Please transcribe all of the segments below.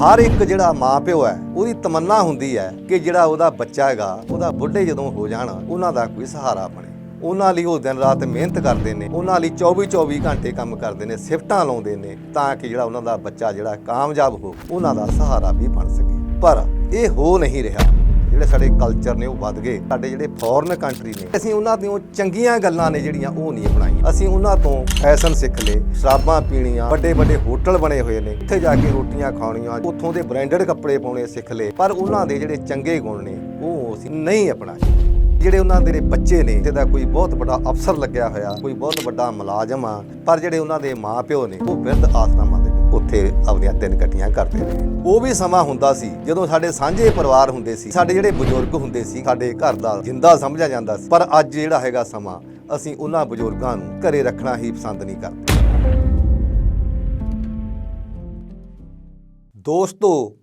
ਹਰ ਇੱਕ ਜਿਹੜਾ ਮਾਪਿਓ ਹੈ, ਉਹਦੀ ਤਮੰਨਾ ਹੁੰਦੀ ਹੈ ਕਿ ਜਿਹੜਾ ਉਹਦਾ ਬੱਚਾ ਹੈਗਾ, ਉਹਦਾ ਬੁੱਢੇ ਜਦੋਂ ਹੋ ਜਾਣ, ਉਹਨਾਂ ਦਾ ਕੋਈ ਸਹਾਰਾ ਬਣੇ। ਉਹਨਾਂ ਲਈ ਉਹ ਦਿਨ ਰਾਤ ਮਿਹਨਤ ਕਰਦੇ ਨੇ, ਉਹਨਾਂ ਲਈ 24 24 ਘੰਟੇ ਕੰਮ ਕਰਦੇ ਨੇ, ਸਿਫਟਾਂ ਲਾਉਂਦੇ ਨੇ, ਤਾਂ ਕਿ ਜਿਹੜਾ ਉਹਨਾਂ ਦਾ ਬੱਚਾ ਜਿਹੜਾ ਕਾਮਯਾਬ ਹੋ, ਉਹਨਾਂ ਦਾ ਸਹਾਰਾ ਵੀ ਬਣ ਸਕੇ। ਪਰ ਇਹ ਹੋ ਨਹੀਂ ਰਿਹਾ। ਜਿਹੜੇ ਸਾਡੇ ਕਲਚਰ ਨੇ ਉਹ ਵੱਧ ਗਏ। ਸਾਡੇ ਜਿਹੜੇ ਫੋਰਨ ਕੰਟਰੀ ਨੇ, ਅਸੀਂ ਉਹਨਾਂ ਦੀਆਂ ਚੰਗੀਆਂ ਗੱਲਾਂ ਨੇ ਜਿਹੜੀਆਂ ਉਹ ਨਹੀਂ ਅਪਣਾਈਆਂ। ਅਸੀਂ ਉਹਨਾਂ ਤੋਂ ਫੈਸ਼ਨ ਸਿੱਖ ਲਏ, ਸ਼ਰਾਬਾਂ ਪੀਣੀਆਂ ਵੱਡੇ ਵੱਡੇ ਹੋਟਲ ਬਣੇ ਹੋਏ ਨੇ ਉੱਥੇ ਜਾ ਕੇ ਰੋਟੀਆਂ ਖਾਣੀਆਂ, ਉੱਥੋਂ ਦੇ ਬ੍ਰਾਂਡਡ ਕੱਪੜੇ ਪਾਉਣੇ ਸਿੱਖ ਲਏ। ਪਰ ਉਹਨਾਂ ਦੇ ਜਿਹੜੇ ਚੰਗੇ ਗੁਣ ਨੇ, ਉਹ ਅਸੀਂ ਨਹੀਂ ਅਪਣਾਏ। ਜਿਹੜੇ ਉਹਨਾਂ ਦੇ ਬੱਚੇ ਨੇ, ਜਿਹਦਾ ਕੋਈ ਬਹੁਤ ਵੱਡਾ ਅਫਸਰ ਲੱਗਿਆ ਹੋਇਆ, ਕੋਈ ਬਹੁਤ ਵੱਡਾ ਮੁਲਾਜ਼ਮ ਆ, ਪਰ ਜਿਹੜੇ ਉਹਨਾਂ ਦੇ ਮਾਪਿਓ ਨੇ, ਉਹ ਬਿਰਧ ਆਸਰਾ ਉੱਥੇ ਆਪਣੀਆਂ ਤਿੰਨ ਕੱਟੀਆਂ ਕਰਦੇ ਨੇ। ਉਹ ਵੀ ਸਮਾਂ ਹੁੰਦਾ ਸੀ, ਜਦੋਂ ਸਾਡੇ ਸਾਂਝੇ ਪਰਿਵਾਰ ਹੁੰਦੇ ਸੀ, ਸਾਡੇ ਜਿਹੜੇ ਬਜ਼ੁਰਗ ਹੁੰਦੇ ਸੀ, ਸਾਡੇ ਘਰ ਦਾ ਜਿੰਦਾ ਸਮਝਿਆ ਜਾਂਦਾ ਸੀ। ਪਰ ਅੱਜ ਜਿਹੜਾ ਹੈਗਾ ਸਮਾਂ, ਅਸੀਂ ਉਹਨਾਂ ਬਜ਼ੁਰਗਾਂ ਨੂੰ ਘਰੇ ਰੱਖਣਾ ਹੀ ਪਸੰਦ ਨਹੀਂ ਕਰਦੇ। ਦੋਸਤੋ,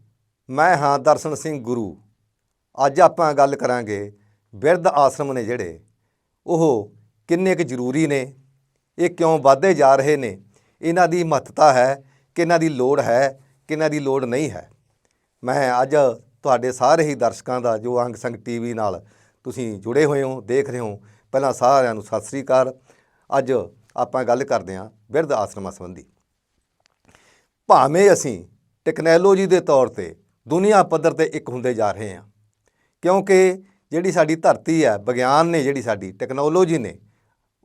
ਮੈਂ ਹਾਂ ਦਰਸ਼ਨ ਸਿੰਘ ਗੁਰੂ। ਅੱਜ ਆਪਾਂ ਗੱਲ ਕਰਾਂਗੇ ਬਿਰਧ ਆਸ਼ਰਮ ਨੇ ਜਿਹੜੇ, ਉਹ ਕਿੰਨੇ ਕੁ ਜ਼ਰੂਰੀ ਨੇ, ਇਹ ਕਿਉਂ ਵਧਦੇ ਜਾ ਰਹੇ ਨੇ, ਇਹਨਾਂ ਦੀ ਮਹੱਤਤਾ ਹੈ ਕਿਹਨਾਂ ਦੀ ਲੋੜ ਹੈ, ਕਿਹਨਾਂ ਦੀ ਲੋੜ ਨਹੀਂ ਹੈ। ਮੈਂ ਅੱਜ ਤੁਹਾਡੇ ਸਾਰੇ ਹੀ ਦਰਸ਼ਕਾਂ ਦਾ, ਜੋ ਅੰਗ ਸੰਗ ਟੀਵੀ ਨਾਲ ਤੁਸੀਂ ਜੁੜੇ ਹੋਏ ਹੋ, ਦੇਖ ਰਹੇ ਹੋ, ਪਹਿਲਾਂ ਸਾਰਿਆਂ ਨੂੰ ਸਤਿ ਸ੍ਰੀ ਅਕਾਲ। ਅੱਜ ਆਪਾਂ ਗੱਲ ਕਰਦੇ ਹਾਂ ਬਿਰਧ ਆਸ਼ਰਮਾਂ ਸੰਬੰਧੀ। ਭਾਵੇਂ ਅਸੀਂ ਟੈਕਨੋਲੋਜੀ ਦੇ ਤੌਰ ਤੇ ਦੁਨੀਆ ਪੱਧਰ ਤੇ ਇੱਕ ਹੁੰਦੇ ਜਾ ਰਹੇ ਹਾਂ, ਕਿਉਂਕਿ ਜਿਹੜੀ ਸਾਡੀ ਧਰਤੀ ਹੈ, ਵਿਗਿਆਨ ਨੇ ਜਿਹੜੀ ਸਾਡੀ ਟੈਕਨੋਲੋਜੀ ਨੇ,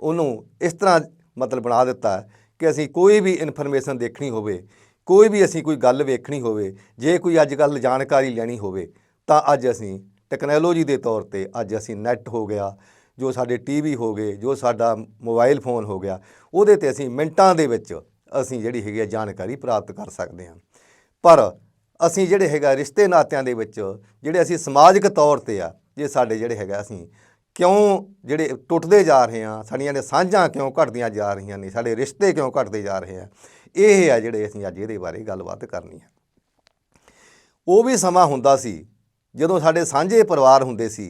ਉਹਨੂੰ ਇਸ ਤਰ੍ਹਾਂ ਮਤਲਬ ਬਣਾ ਦਿੱਤਾ ਕਿ ਅਸੀਂ ਕੋਈ ਵੀ ਇਨਫੋਰਮੇਸ਼ਨ ਦੇਖਣੀ ਹੋਵੇ, ਕੋਈ ਵੀ ਅਸੀਂ ਕੋਈ ਗੱਲ ਵੇਖਣੀ ਹੋਵੇ, ਜੇ ਕੋਈ ਅੱਜ ਕੱਲ੍ਹ ਜਾਣਕਾਰੀ ਲੈਣੀ ਹੋਵੇ, ਤਾਂ ਅੱਜ ਅਸੀਂ ਟੈਕਨੋਲੋਜੀ ਦੇ ਤੌਰ ਤੇ ਅੱਜ ਅਸੀਂ ਨੈੱਟ ਹੋ ਗਿਆ, ਜੋ ਸਾਡੇ ਟੀਵੀ ਹੋ ਗਏ, ਜੋ ਸਾਡਾ ਮੋਬਾਈਲ ਫੋਨ ਹੋ ਗਿਆ, ਉਹਦੇ ਤੇ ਅਸੀਂ ਮਿੰਟਾਂ ਦੇ ਵਿੱਚ ਅਸੀਂ ਜਿਹੜੀ ਹੈਗੀ ਹੈ ਜਾਣਕਾਰੀ ਪ੍ਰਾਪਤ ਕਰ ਸਕਦੇ ਹਾਂ। ਪਰ ਅਸੀਂ ਜਿਹੜੇ ਹੈਗਾ ਰਿਸ਼ਤੇ ਨਾਤਿਆਂ ਦੇ ਵਿੱਚ, ਜਿਹੜੇ ਅਸੀਂ ਸਮਾਜਿਕ ਤੌਰ ਤੇ ਆ, ਜੇ ਸਾਡੇ ਜਿਹੜੇ ਹੈਗਾ ਅਸੀਂ ਕਿਉਂ ਜਿਹੜੇ ਟੁੱਟਦੇ ਜਾ ਰਹੇ ਹਾਂ, ਸਾਡੀਆਂ ਨੇ ਸਾਂਝਾਂ ਕਿਉਂ ਘਟਦੀਆਂ ਜਾ ਰਹੀਆਂ ਨੇ, ਸਾਡੇ ਰਿਸ਼ਤੇ ਕਿਉਂ ਘਟਦੇ ਜਾ ਰਹੇ ਆ, ਇਹ ਆ ਜਿਹੜੇ ਅਸੀਂ ਅੱਜ ਇਹਦੇ ਬਾਰੇ ਗੱਲਬਾਤ ਕਰਨੀ ਹੈ ਉਹ ਵੀ ਸਮਾਂ ਹੁੰਦਾ ਸੀ, ਜਦੋਂ ਸਾਡੇ ਸਾਂਝੇ ਪਰਿਵਾਰ ਹੁੰਦੇ ਸੀ,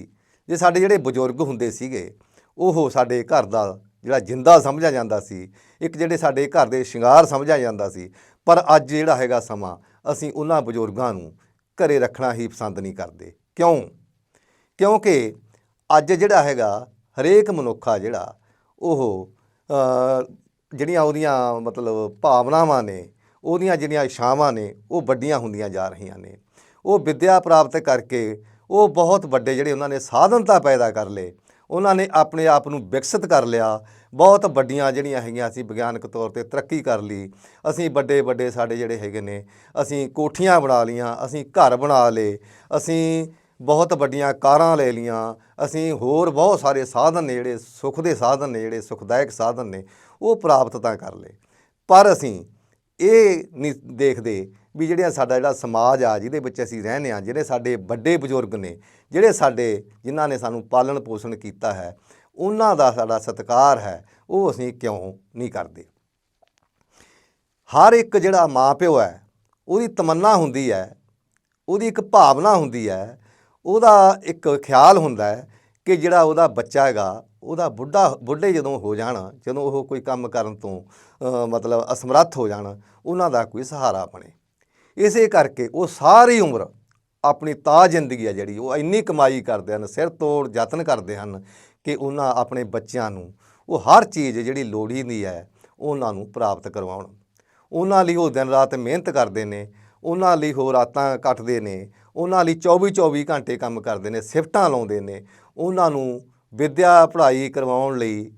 ਜੇ ਸਾਡੇ ਜਿਹੜੇ ਬਜ਼ੁਰਗ ਹੁੰਦੇ ਸੀਗੇ, ਉਹ ਸਾਡੇ ਘਰ ਦਾ ਜਿਹੜਾ ਜਿੰਦਾ ਸਮਝਿਆ ਜਾਂਦਾ ਸੀ, ਇੱਕ ਜਿਹੜੇ ਸਾਡੇ ਘਰ ਦੇ ਸ਼ਿੰਗਾਰ ਸਮਝਿਆ ਜਾਂਦਾ ਸੀ, ਪਰ ਅੱਜ ਜਿਹੜਾ ਹੈਗਾ ਸਮਾਂ, ਅਸੀਂ ਉਹਨਾਂ ਬਜ਼ੁਰਗਾਂ ਨੂੰ ਘਰੇ ਰੱਖਣਾ ਹੀ ਪਸੰਦ ਨਹੀਂ ਕਰਦੇ। ਕਿਉਂ? ਕਿਉਂਕਿ ਅੱਜ ਜਿਹੜਾ ਹੈਗਾ, ਹਰੇਕ ਮਨੁੱਖਾ ਜਿਹੜਾ, ਉਹ ਜਿਹੜੀਆਂ ਉਹਦੀਆਂ ਮਤਲਬ ਭਾਵਨਾਵਾਂ ਨੇ, ਉਹਦੀਆਂ ਜਿਹੜੀਆਂ ਇਛਾਵਾਂ ਨੇ, ਉਹ ਵੱਡੀਆਂ ਹੁੰਦੀਆਂ ਜਾ ਰਹੀਆਂ ਨੇ। ਉਹ ਵਿੱਦਿਆ ਪ੍ਰਾਪਤ ਕਰਕੇ ਉਹ ਬਹੁਤ ਵੱਡੇ ਜਿਹੜੇ ਉਹਨਾਂ ਨੇ ਸਾਧਨਤਾ ਪੈਦਾ ਕਰ ਲਏ, ਉਹਨਾਂ ਨੇ ਆਪਣੇ ਆਪ ਨੂੰ ਵਿਕਸਿਤ ਕਰ ਲਿਆ, ਬਹੁਤ ਵੱਡੀਆਂ ਜਿਹੜੀਆਂ ਹੈਗੀਆਂ ਅਸੀਂ ਵਿਗਿਆਨਕ ਤੌਰ ਤੇ ਤਰੱਕੀ ਕਰ ਲਈ। ਅਸੀਂ ਵੱਡੇ ਵੱਡੇ ਸਾਡੇ ਜਿਹੜੇ ਹੈਗੇ ਨੇ, ਅਸੀਂ ਕੋਠੀਆਂ ਬਣਾ ਲੀਆਂ ਅਸੀਂ ਘਰ ਬਣਾ ਲਏ, ਅਸੀਂ ਬਹੁਤ ਵੱਡੀਆਂ ਕਾਰਾਂ ਲੈ ਲੀਆਂ ਅਸੀਂ ਹੋਰ ਬਹੁਤ ਸਾਰੇ ਸਾਧਨ ਨੇ ਜਿਹੜੇ ਸੁੱਖ ਦੇ ਸਾਧਨ ਨੇ, ਜਿਹੜੇ ਸੁਖਦਾਇਕ ਸਾਧਨ ਨੇ, ਉਹ ਪ੍ਰਾਪਤ ਤਾਂ ਕਰ ਲਏ। ਪਰ ਅਸੀਂ ਇਹ ਨਹੀਂ ਦੇਖਦੇ ਵੀ ਜਿਹੜਾ ਸਾਡਾ ਜਿਹੜਾ ਸਮਾਜ ਆ, ਜਿਹਦੇ ਵਿੱਚ ਅਸੀਂ ਰਹਿੰਦੇ ਆ ਜਿਹੜੇ ਸਾਡੇ ਵੱਡੇ ਬਜ਼ੁਰਗ ਨੇ, ਜਿਹੜੇ ਸਾਡੇ, ਜਿਨ੍ਹਾਂ ਨੇ ਸਾਨੂੰ ਪਾਲਣ ਪੋਸ਼ਣ ਕੀਤਾ ਹੈ, ਉਹਨਾਂ ਦਾ ਸਾਡਾ ਸਤਿਕਾਰ ਹੈ, ਉਹ ਅਸੀਂ ਕਿਉਂ ਨਹੀਂ ਕਰਦੇ? ਹਰ ਇੱਕ ਜਿਹੜਾ ਮਾਪਿਓ ਹੈ, ਉਹਦੀ ਤਮੰਨਾ ਹੁੰਦੀ ਹੈ, ਉਹਦੀ ਇੱਕ ਭਾਵਨਾ ਹੁੰਦੀ ਹੈ ਉਹਦਾ ਇੱਕ ਖਿਆਲ ਹੁੰਦਾ ਹੈ ਕਿ ਜਿਹੜਾ ਉਹਦਾ ਬੱਚਾ ਹੈਗਾ, ਉਹਦਾ ਬੁੱਢਾ, ਬੁੱਢੇ ਜਦੋਂ ਹੋ ਜਾਣ, ਜਦੋਂ ਉਹ ਕੋਈ ਕੰਮ ਕਰਨ ਤੋਂ ਮਤਲਬ ਅਸਮਰੱਥ ਹੋ ਜਾਣ, ਉਹਨਾਂ ਦਾ ਕੋਈ ਸਹਾਰਾ ਬਣੇ। ਇਸੇ ਕਰਕੇ ਉਹ ਸਾਰੀ ਉਮਰ ਆਪਣੀ ਤਾ ਜ਼ਿੰਦਗੀ ਆ ਜਿਹੜੀ, ਉਹ ਇੰਨੀ ਕਮਾਈ ਕਰਦੇ ਹਨ, ਸਿਰ ਤੋੜ ਯਤਨ ਕਰਦੇ ਹਨ ਕਿ ਉਹਨਾਂ ਆਪਣੇ ਬੱਚਿਆਂ ਨੂੰ ਉਹ ਹਰ ਚੀਜ਼ ਜਿਹੜੀ ਲੋੜੀਂਦੀ ਹੈ, ਉਹਨਾਂ ਨੂੰ ਪ੍ਰਾਪਤ ਕਰਵਾਉਣ। ਉਹਨਾਂ ਲਈ ਉਹ ਦਿਨ ਰਾਤ ਮਿਹਨਤ ਕਰਦੇ ਨੇ ਉਹਨਾਂ ਲਈ ਹੋਰ ਰਾਤਾਂ ਕੱਟਦੇ ਨੇ, ਉਹਨਾਂ ਲਈ 24 24 ਘੰਟੇ ਕੰਮ ਕਰਦੇ ਨੇ, ਸਿਫਟਾਂ ਲਾਉਂਦੇ ਨੇ, ਉਹਨਾਂ ਨੂੰ ਵਿੱਦਿਆ ਪੜ੍ਹਾਈ ਕਰਵਾਉਣ ਲਈ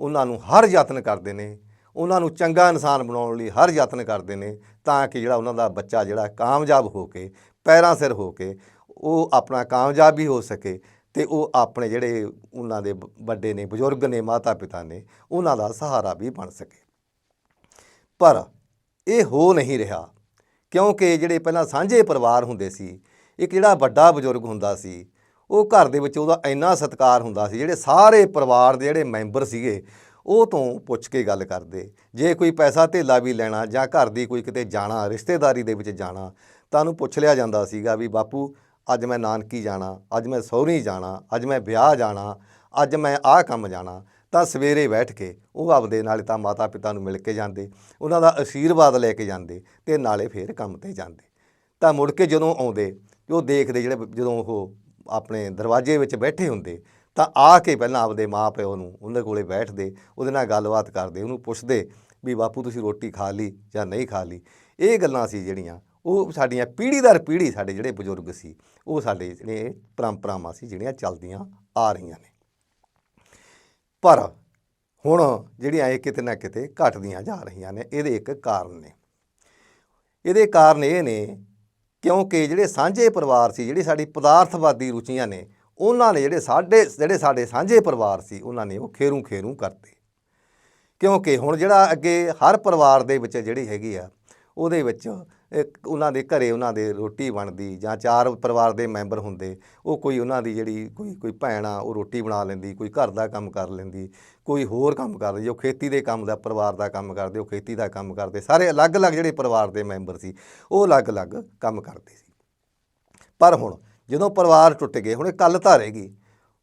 ਉਹਨਾਂ ਨੂੰ ਹਰ ਯਤਨ ਕਰਦੇ ਨੇ, ਉਹਨਾਂ ਨੂੰ ਚੰਗਾ ਇਨਸਾਨ ਬਣਾਉਣ ਲਈ ਹਰ ਯਤਨ ਕਰਦੇ ਨੇ, ਤਾਂ ਕਿ ਜਿਹੜਾ ਉਹਨਾਂ ਦਾ ਬੱਚਾ ਜਿਹੜਾ ਕਾਮਯਾਬ ਹੋ ਕੇ, ਪੈਰਾਂ ਸਿਰ ਹੋ ਕੇ, ਉਹ ਆਪਣਾ ਕਾਮਯਾਬ ਵੀ ਹੋ ਸਕੇ ਤੇ ਉਹ ਆਪਣੇ ਜਿਹੜੇ ਉਹਨਾਂ ਦੇ ਵੱਡੇ ਨੇ, ਬਜ਼ੁਰਗ ਨੇ ਮਾਤਾ ਪਿਤਾ ਨੇ, ਉਹਨਾਂ ਦਾ ਸਹਾਰਾ ਵੀ ਬਣ ਸਕੇ। ਪਰ ਇਹ ਹੋ ਨਹੀਂ ਰਿਹਾ। ਕਿਉਂਕਿ ਜਿਹੜੇ ਪਹਿਲਾਂ ਸਾਂਝੇ ਪਰਿਵਾਰ ਹੁੰਦੇ ਸੀ, ਇੱਕ ਜਿਹੜਾ ਵੱਡਾ ਬਜ਼ੁਰਗ ਹੁੰਦਾ ਸੀ, ਉਹ ਘਰ ਦੇ ਵਿੱਚ ਉਹਦਾ ਇੰਨਾ ਸਤਿਕਾਰ ਹੁੰਦਾ ਸੀ, ਜਿਹੜੇ ਸਾਰੇ ਪਰਿਵਾਰ ਦੇ ਜਿਹੜੇ ਮੈਂਬਰ ਸੀਗੇ, ਉਹ ਤੋਂ ਪੁੱਛ ਕੇ ਗੱਲ ਕਰਦੇ। ਜੇ ਕੋਈ ਪੈਸਾ ਧੇਲਾ ਵੀ ਲੈਣਾ ਜਾਂ ਘਰ ਦੀ ਕੋਈ ਕਿਤੇ ਜਾਣਾ, ਰਿਸ਼ਤੇਦਾਰੀ ਦੇ ਵਿੱਚ ਜਾਣਾ, ਤਾਂ ਉਹਨੂੰ ਪੁੱਛ ਲਿਆ ਜਾਂਦਾ ਸੀਗਾ ਵੀ ਬਾਪੂ, ਅੱਜ ਮੈਂ ਨਾਨਕੀ ਜਾਣਾ, ਅੱਜ ਮੈਂ ਸਹੁਰੀ ਜਾਣਾ, ਅੱਜ ਮੈਂ ਵਿਆਹ ਜਾਣਾ, ਅੱਜ ਮੈਂ ਆਹ ਕੰਮ ਜਾਣਾ। ਤਾਂ ਸਵੇਰੇ ਬੈਠ ਕੇ ਉਹ ਆਪਦੇ ਨਾਲੇ ਤਾਂ ਮਾਤਾ ਪਿਤਾ ਨੂੰ ਮਿਲ ਕੇ ਜਾਂਦੇ, ਉਹਨਾਂ ਦਾ ਆਸ਼ੀਰਵਾਦ ਲੈ ਕੇ ਜਾਂਦੇ ਤੇ ਨਾਲੇ ਫੇਰ ਕੰਮ ਤੇ ਜਾਂਦੇ। ਤਾਂ ਮੁੜ ਕੇ ਜਦੋਂ ਆਉਂਦੇ ਤੇ ਉਹ ਦੇਖਦੇ ਜਿਹੜੇ ਜਦੋਂ ਉਹ ਆਪਣੇ ਦਰਵਾਜ਼ੇ ਵਿੱਚ ਬੈਠੇ ਹੁੰਦੇ, ਤਾਂ ਆ ਕੇ ਪਹਿਲਾਂ ਆਪਦੇ ਮਾਪਿਓ ਨੂੰ ਉਹਦੇ ਕੋਲੇ ਬੈਠਦੇ, ਉਹਦੇ ਨਾਲ ਗੱਲਬਾਤ ਕਰਦੇ, ਉਹਨੂੰ ਪੁੱਛਦੇ ਵੀ ਬਾਪੂ ਤੁਸੀਂ ਰੋਟੀ ਖਾ ਲਈ ਜਾਂ ਨਹੀਂ ਖਾ ਲਈ? ਇਹ ਗੱਲਾਂ ਸੀ ਜਿਹੜੀਆਂ, ਉਹ ਸਾਡੀਆਂ ਪੀੜ੍ਹੀ ਦਰ ਪੀੜ੍ਹੀ ਸਾਡੇ ਜਿਹੜੇ ਬਜ਼ੁਰਗ ਸੀ, ਉਹ ਸਾਡੇ ਜਿਹੜੇ ਪਰੰਪਰਾਵਾਂ ਸੀ ਜਿਹੜੀਆਂ ਚੱਲਦੀਆਂ ਆ ਰਹੀਆਂ ਨੇ। ਪਰ ਹੁਣ ਜਿਹੜੀਆਂ ਇਹ ਕਿਤੇ ਨਾ ਕਿਤੇ ਘਟਦੀਆਂ ਜਾ ਰਹੀਆਂ ਨੇ, ਇਹਦੇ ਇੱਕ ਕਾਰਨ ਨੇ। ਇਹਦੇ ਕਾਰਨ ਇਹ ਨੇ ਕਿਉਂਕਿ ਜਿਹੜੇ ਸਾਂਝੇ ਪਰਿਵਾਰ ਸੀ, ਜਿਹੜੀ ਸਾਡੀ ਪਦਾਰਥਵਾਦੀ ਰੁਚੀਆਂ ਨੇ, ਉਹਨਾਂ ਨੇ ਜਿਹੜੇ ਸਾਡੇ ਜਿਹੜੇ ਸਾਡੇ ਸਾਂਝੇ ਪਰਿਵਾਰ ਸੀ, ਉਹਨਾਂ ਨੇ ਉਹ ਖੇਰੂ ਖੇਰੂ ਕਰਤੇ। ਕਿਉਂਕਿ ਹੁਣ ਜਿਹੜਾ ਅੱਗੇ ਹਰ ਪਰਿਵਾਰ ਦੇ ਵਿੱਚ ਜਿਹੜੀ ਹੈਗੀ ਆ, ਉਹਦੇ ਵਿੱਚ ਉਹਨਾਂ ਦੇ ਘਰੇ ਉਹਨਾਂ ਦੇ ਰੋਟੀ ਬਣਦੀ ਜਾਂ ਚਾਰ ਪਰਿਵਾਰ ਦੇ ਮੈਂਬਰ ਹੁੰਦੇ, ਉਹ ਕੋਈ ਉਹਨਾਂ ਦੀ ਜਿਹੜੀ ਕੋਈ ਕੋਈ ਭੈਣ ਆ, ਉਹ ਰੋਟੀ ਬਣਾ ਲੈਂਦੀ, ਕੋਈ ਘਰ ਦਾ ਕੰਮ ਕਰ ਲੈਂਦੀ, ਕੋਈ ਹੋਰ ਕੰਮ ਕਰਦੀ ਜੋ ਖੇਤੀ ਦੇ ਕੰਮ ਦਾ, ਪਰਿਵਾਰ ਦਾ ਕੰਮ ਕਰਦੇ, ਉਹ ਖੇਤੀ ਦਾ ਕੰਮ ਕਰਦੇ, ਸਾਰੇ ਅਲੱਗ-ਅਲੱਗ ਜਿਹੜੇ ਪਰਿਵਾਰ ਦੇ ਮੈਂਬਰ ਸੀ, ਉਹ ਅਲੱਗ-ਅਲੱਗ ਕੰਮ ਕਰਦੇ ਸੀ। ਪਰ ਹੁਣ ਜਦੋਂ ਪਰਿਵਾਰ ਟੁੱਟ ਗਏ, ਹੁਣ ਇਹ ਕੱਲ ਤਾਂ ਰਹਿ ਗਈ,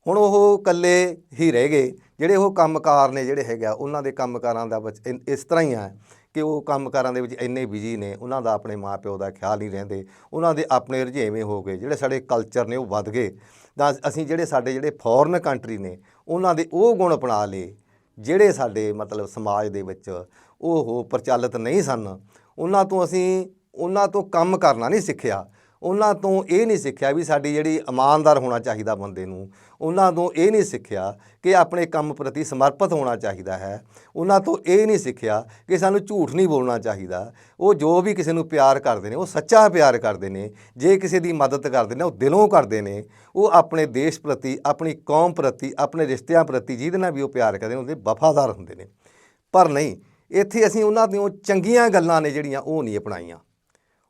ਹੁਣ ਉਹ ਇਕੱਲੇ ਹੀ ਰਹਿ ਗਏ, ਜਿਹੜੇ ਉਹ ਕੰਮਕਾਰ ਨੇ ਜਿਹੜੇ ਹੈਗਾ ਉਹਨਾਂ ਦੇ ਕੰਮਕਾਰਾਂ ਦਾ ਵਿੱਚ ਇਨ- ਇਸ ਤਰ੍ਹਾਂ ਹੀ ਆ। ਕਿ ਉਹ ਕੰਮਕਾਰਾਂ ਦੇ ਵਿੱਚ ਇੰਨੇ ਬਿਜ਼ੀ ਨੇ, ਉਹਨਾਂ ਦਾ ਆਪਣੇ ਮਾਪਿਓ ਦਾ ਖਿਆਲ ਨਹੀਂ ਰਹਿੰਦੇ, ਉਹਨਾਂ ਦੇ ਆਪਣੇ ਰੁਝੇਵੇਂ ਹੋ ਗਏ, ਜਿਹੜੇ ਸਾਡੇ ਕਲਚਰ ਨੇ ਉਹ ਵੱਧ ਗਏ। ਤਾਂ ਅਸੀਂ ਜਿਹੜੇ ਸਾਡੇ ਜਿਹੜੇ ਫੋਰਨ ਕੰਟਰੀ ਨੇ, ਉਹਨਾਂ ਦੇ ਉਹ ਗੁਣ ਅਪਣਾ ਲਏ, ਜਿਹੜੇ ਸਾਡੇ ਮਤਲਬ ਸਮਾਜ ਦੇ ਵਿੱਚ ਉਹ ਪ੍ਰਚਲਿਤ ਨਹੀਂ ਸਨ, ਉਹਨਾਂ ਤੋਂ ਅਸੀਂ, ਉਹਨਾਂ ਤੋਂ ਕੰਮ ਕਰਨਾ ਨਹੀਂ ਸਿੱਖਿਆ। ਉਹਨਾਂ ਤੋਂ ਇਹ ਨਹੀਂ ਸਿੱਖਿਆ ਵੀ ਸਾਡੀ ਜਿਹੜੀ ਇਮਾਨਦਾਰ ਹੋਣਾ ਚਾਹੀਦਾ ਬੰਦੇ ਨੂੰ, ਉਹਨਾਂ ਤੋਂ ਇਹ ਨਹੀਂ ਸਿੱਖਿਆ ਕਿ ਆਪਣੇ ਕੰਮ ਪ੍ਰਤੀ ਸਮਰਪਿਤ ਹੋਣਾ ਚਾਹੀਦਾ ਹੈ। ਉਹਨਾਂ ਤੋਂ ਇਹ ਨਹੀਂ ਸਿੱਖਿਆ ਕਿ ਸਾਨੂੰ ਝੂਠ ਨਹੀਂ ਬੋਲਣਾ ਚਾਹੀਦਾ। ਉਹ ਜੋ ਵੀ ਕਿਸੇ ਨੂੰ ਪਿਆਰ ਕਰਦੇ ਨੇ, ਉਹ ਸੱਚਾ ਪਿਆਰ ਕਰਦੇ ਨੇ, ਜੇ ਕਿਸੇ ਦੀ ਮਦਦ ਕਰਦੇ ਨੇ, ਉਹ ਦਿਲੋਂ ਕਰਦੇ ਨੇ, ਉਹ ਆਪਣੇ ਦੇਸ਼ ਪ੍ਰਤੀ, ਆਪਣੀ ਕੌਮ ਪ੍ਰਤੀ, ਆਪਣੇ ਰਿਸ਼ਤਿਆਂ ਪ੍ਰਤੀ ਜਿਹਦੇ ਨਾਲ ਵੀ ਉਹ ਪਿਆਰ ਕਰਦੇ ਨੇ, ਉਹਦੇ ਵਫਾਦਾਰ ਹੁੰਦੇ ਨੇ। ਪਰ ਨਹੀਂ, ਇੱਥੇ ਅਸੀਂ ਉਹਨਾਂ ਦੀਆਂ ਚੰਗੀਆਂ ਗੱਲਾਂ ਨੇ ਜਿਹੜੀਆਂ ਉਹ ਨਹੀਂ ਅਪਣਾਈਆਂ।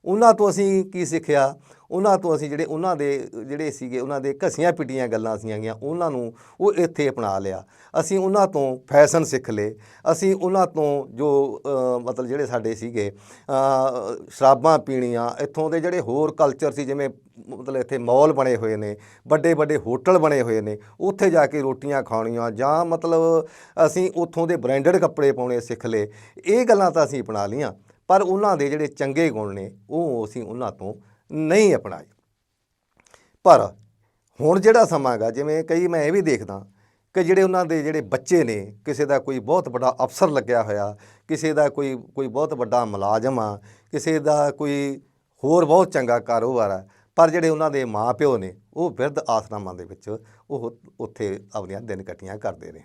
ਉਹਨਾਂ ਤੋਂ ਅਸੀਂ ਕੀ ਸਿੱਖਿਆ? ਉਹਨਾਂ ਤੋਂ ਅਸੀਂ ਜਿਹੜੇ ਉਹਨਾਂ ਦੇ, ਜਿਹੜੇ ਸੀਗੇ, ਉਹਨਾਂ ਦੇ ਘਸੀਆਂ ਪਿੱਟੀਆਂ ਗੱਲਾਂ ਸੀਗੀਆਂ, ਉਹਨਾਂ ਨੂੰ ਉਹ ਇੱਥੇ ਅਪਣਾ ਲਿਆ। ਅਸੀਂ ਉਹਨਾਂ ਤੋਂ ਫੈਸ਼ਨ ਸਿੱਖ ਲਏ। ਅਸੀਂ ਉਹਨਾਂ ਤੋਂ ਜੋ ਮਤਲਬ ਜਿਹੜੇ ਸਾਡੇ ਸੀਗੇ ਸ਼ਰਾਬਾਂ ਪੀਣੀਆਂ, ਇੱਥੋਂ ਦੇ ਜਿਹੜੇ ਹੋਰ ਕਲਚਰ ਸੀ, ਜਿਵੇਂ ਮਤਲਬ ਇੱਥੇ ਮਾਲ ਬਣੇ ਹੋਏ ਨੇ, ਵੱਡੇ ਵੱਡੇ ਹੋਟਲ ਬਣੇ ਹੋਏ ਨੇ, ਉੱਥੇ ਜਾ ਕੇ ਰੋਟੀਆਂ ਖਾਣੀਆਂ, ਜਾਂ ਮਤਲਬ ਅਸੀਂ ਉੱਥੋਂ ਦੇ ਬ੍ਰਾਂਡਡ ਕੱਪੜੇ ਪਾਉਣੇ ਸਿੱਖ ਲਏ। ਇਹ ਗੱਲਾਂ ਤਾਂ ਅਸੀਂ ਅਪਣਾ ਲੀਆਂ ਪਰ ਉਹਨਾਂ ਦੇ ਜਿਹੜੇ ਚੰਗੇ ਗੁਣ ਨੇ, ਉਹ ਅਸੀਂ ਉਹਨਾਂ ਤੋਂ ਨਹੀਂ ਅਪਣਾਏ। ਪਰ ਹੁਣ ਜਿਹੜਾ ਸਮਾਂ ਹੈਗਾ, ਜਿਵੇਂ ਕਈ ਮੈਂ ਇਹ ਵੀ ਦੇਖਦਾ ਕਿ ਜਿਹੜੇ ਉਹਨਾਂ ਦੇ ਜਿਹੜੇ ਬੱਚੇ ਨੇ, ਕਿਸੇ ਦਾ ਕੋਈ ਬਹੁਤ ਵੱਡਾ ਅਫਸਰ ਲੱਗਿਆ ਹੋਇਆ, ਕਿਸੇ ਦਾ ਕੋਈ ਕੋਈ ਬਹੁਤ ਵੱਡਾ ਮੁਲਾਜ਼ਮ ਆ, ਕਿਸੇ ਦਾ ਕੋਈ ਹੋਰ ਬਹੁਤ ਚੰਗਾ ਕਾਰੋਬਾਰ ਆ, ਪਰ ਜਿਹੜੇ ਉਹਨਾਂ ਦੇ ਮਾਪਿਓ ਨੇ, ਉਹ ਬਿਰਧ ਆਸ਼ਰਮਾਂ ਦੇ ਵਿੱਚ ਉਹ ਉੱਥੇ ਆਪਣੀਆਂ ਦਿਨ ਕੱਟੀਆਂ ਕਰਦੇ ਰਹੇ।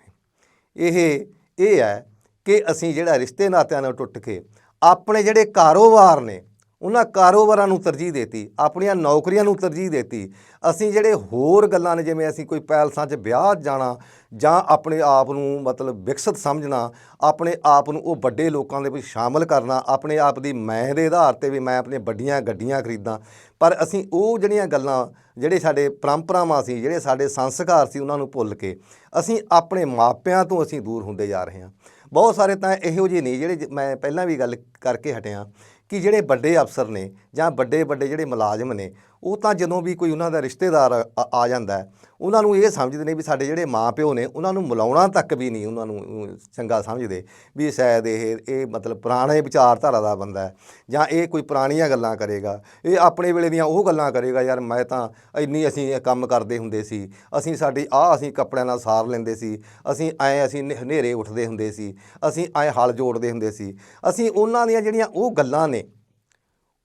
ਇਹ ਇਹ ਹੈ ਕਿ ਅਸੀਂ ਜਿਹੜਾ ਰਿਸ਼ਤੇ ਨਾਤਿਆਂ ਨਾਲ ਟੁੱਟ ਕੇ ਆਪਣੇ ਜਿਹੜੇ ਕਾਰੋਬਾਰ ਨੇ, ਉਹਨਾਂ ਕਾਰੋਬਾਰਾਂ ਨੂੰ ਤਰਜੀਹ ਦੇਤੀ, ਆਪਣੀਆਂ ਨੌਕਰੀਆਂ ਨੂੰ ਤਰਜੀਹ ਦੇਤੀ। ਅਸੀਂ ਜਿਹੜੇ ਹੋਰ ਗੱਲਾਂ ਨੇ, ਜਿਵੇਂ ਅਸੀਂ ਕੋਈ ਪੈਲਸਾਂ 'ਚ ਵਿਆਹ ਜਾਣਾ ਜਾਂ ਆਪਣੇ ਆਪ ਨੂੰ ਮਤਲਬ ਵਿਕਸਿਤ ਸਮਝਣਾ, ਆਪਣੇ ਆਪ ਨੂੰ ਉਹ ਵੱਡੇ ਲੋਕਾਂ ਦੇ ਵਿੱਚ ਸ਼ਾਮਲ ਕਰਨਾ, ਆਪਣੇ ਆਪ ਦੀ ਮੈਂ ਦੇ ਆਧਾਰ ਤੇ ਵੀ ਮੈਂ ਆਪਣੀਆਂ ਵੱਡੀਆਂ ਗੱਡੀਆਂ ਖਰੀਦਾਂ। ਪਰ ਅਸੀਂ ਉਹ ਜਿਹੜੀਆਂ ਗੱਲਾਂ, ਜਿਹੜੇ ਸਾਡੇ ਪਰੰਪਰਾਵਾਂ ਸੀ, ਜਿਹੜੇ ਸਾਡੇ ਸੰਸਕਾਰ ਸੀ, ਉਹਨਾਂ ਨੂੰ ਭੁੱਲ ਕੇ ਅਸੀਂ ਆਪਣੇ ਮਾਪਿਆਂ ਤੋਂ ਅਸੀਂ ਦੂਰ ਹੁੰਦੇ ਜਾ ਰਹੇ ਹਾਂ। ਬਹੁਤ ਸਾਰੇ ਤਾਂ ਇਹੋ ਜਿਹੇ ਨੇ ਜਿਹੜੇ ਮੈਂ ਪਹਿਲਾਂ ਵੀ ਗੱਲ ਕਰਕੇ ਹਟਿਆ ਕਿ ਜਿਹੜੇ ਵੱਡੇ ਅਫਸਰ ਨੇ ਜਾਂ ਵੱਡੇ ਵੱਡੇ ਜਿਹੜੇ ਮੁਲਾਜ਼ਮ ਨੇ ਉਹ ਤਾਂ ਜਦੋਂ ਵੀ ਕੋਈ ਉਹਨਾਂ ਦਾ ਰਿਸ਼ਤੇਦਾਰ ਆ- ਆ ਜਾਂਦਾ ਉਹਨਾਂ ਨੂੰ ਇਹ ਸਮਝਦੇ ਨੇ ਵੀ ਸਾਡੇ ਜਿਹੜੇ ਮਾਪਿਓ ਨੇ, ਉਹਨਾਂ ਨੂੰ ਮਿਲਾਉਣਾ ਤੱਕ ਵੀ ਨਹੀਂ ਉਹਨਾਂ ਨੂੰ ਚੰਗਾ ਸਮਝਦੇ ਵੀ ਸ਼ਾਇਦ ਇਹ ਇਹ ਮਤਲਬ ਪੁਰਾਣੇ ਵਿਚਾਰਧਾਰਾ ਦਾ ਬੰਦਾ ਹੈ ਜਾਂ ਇਹ ਕੋਈ ਪੁਰਾਣੀਆਂ ਗੱਲਾਂ ਕਰੇਗਾ, ਇਹ ਆਪਣੇ ਵੇਲੇ ਦੀਆਂ ਉਹ ਗੱਲਾਂ ਕਰੇਗਾ, ਯਾਰ ਮੈਂ ਤਾਂ ਇੰਨੀ ਅਸੀਂ ਕੰਮ ਕਰਦੇ ਹੁੰਦੇ ਸੀ, ਅਸੀਂ ਸਾਡੀ, ਆਹ ਅਸੀਂ ਕੱਪੜਿਆਂ ਨਾਲ ਸਾਰ ਲੈਂਦੇ ਸੀ, ਅਸੀਂ ਐ ਅਸੀਂ ਨ- ਹਨੇਰੇ ਉੱਠਦੇ ਹੁੰਦੇ ਸੀ, ਅਸੀਂ ਐ ਹਲ ਜੋੜਦੇ ਹੁੰਦੇ ਸੀ, ਅਸੀਂ ਉਹਨਾਂ ਦੀਆਂ ਜਿਹੜੀਆਂ ਉਹ ਗੱਲਾਂ ਨੇ,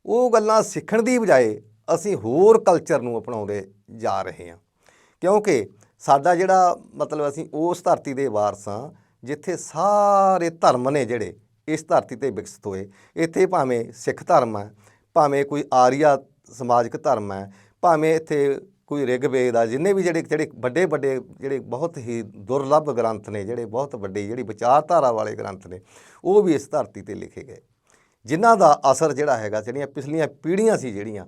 ਉਹ ਗੱਲਾਂ ਸਿੱਖਣ ਦੀ ਬਜਾਏ ਅਸੀਂ ਹੋਰ ਕਲਚਰ ਨੂੰ ਅਪਣਾਉਂਦੇ ਜਾ ਰਹੇ ਹਾਂ। ਕਿਉਂਕਿ ਸਾਡਾ ਜਿਹੜਾ ਮਤਲਬ ਅਸੀਂ ਉਸ ਧਰਤੀ ਦੇ ਵਾਰਸ ਹਾਂ, ਜਿੱਥੇ ਸਾਰੇ ਧਰਮ ਨੇ ਜਿਹੜੇ ਇਸ ਧਰਤੀ ਤੇ ਵਿਕਸਿਤ ਹੋਏ। ਇੱਥੇ ਭਾਵੇਂ ਸਿੱਖ ਧਰਮ ਹੈ, ਭਾਵੇਂ ਕੋਈ ਆਰੀਆ ਸਮਾਜਿਕ ਧਰਮ ਹੈ, ਭਾਵੇਂ ਇੱਥੇ ਕੋਈ ਰਿਗਵੇਦ ਆ, ਜਿੰਨੇ ਵੀ ਜਿਹੜੇ ਜਿਹੜੇ ਵੱਡੇ ਵੱਡੇ, ਜਿਹੜੇ ਬਹੁਤ ਹੀ ਦੁਰਲੱਭ ਗ੍ਰੰਥ ਨੇ, ਜਿਹੜੇ ਬਹੁਤ ਵੱਡੇ ਜਿਹੜੀ ਵਿਚਾਰਧਾਰਾ ਵਾਲੇ ਗ੍ਰੰਥ ਨੇ, ਉਹ ਵੀ ਇਸ ਧਰਤੀ ਤੇ ਲਿਖੇ ਗਏ। ਜਿਨ੍ਹਾਂ ਦਾ ਅਸਰ ਜਿਹੜਾ ਹੈਗਾ, ਜਿਹੜੀਆਂ ਪਿਛਲੀਆਂ ਪੀੜ੍ਹੀਆਂ ਸੀ ਜਿਹੜੀਆਂ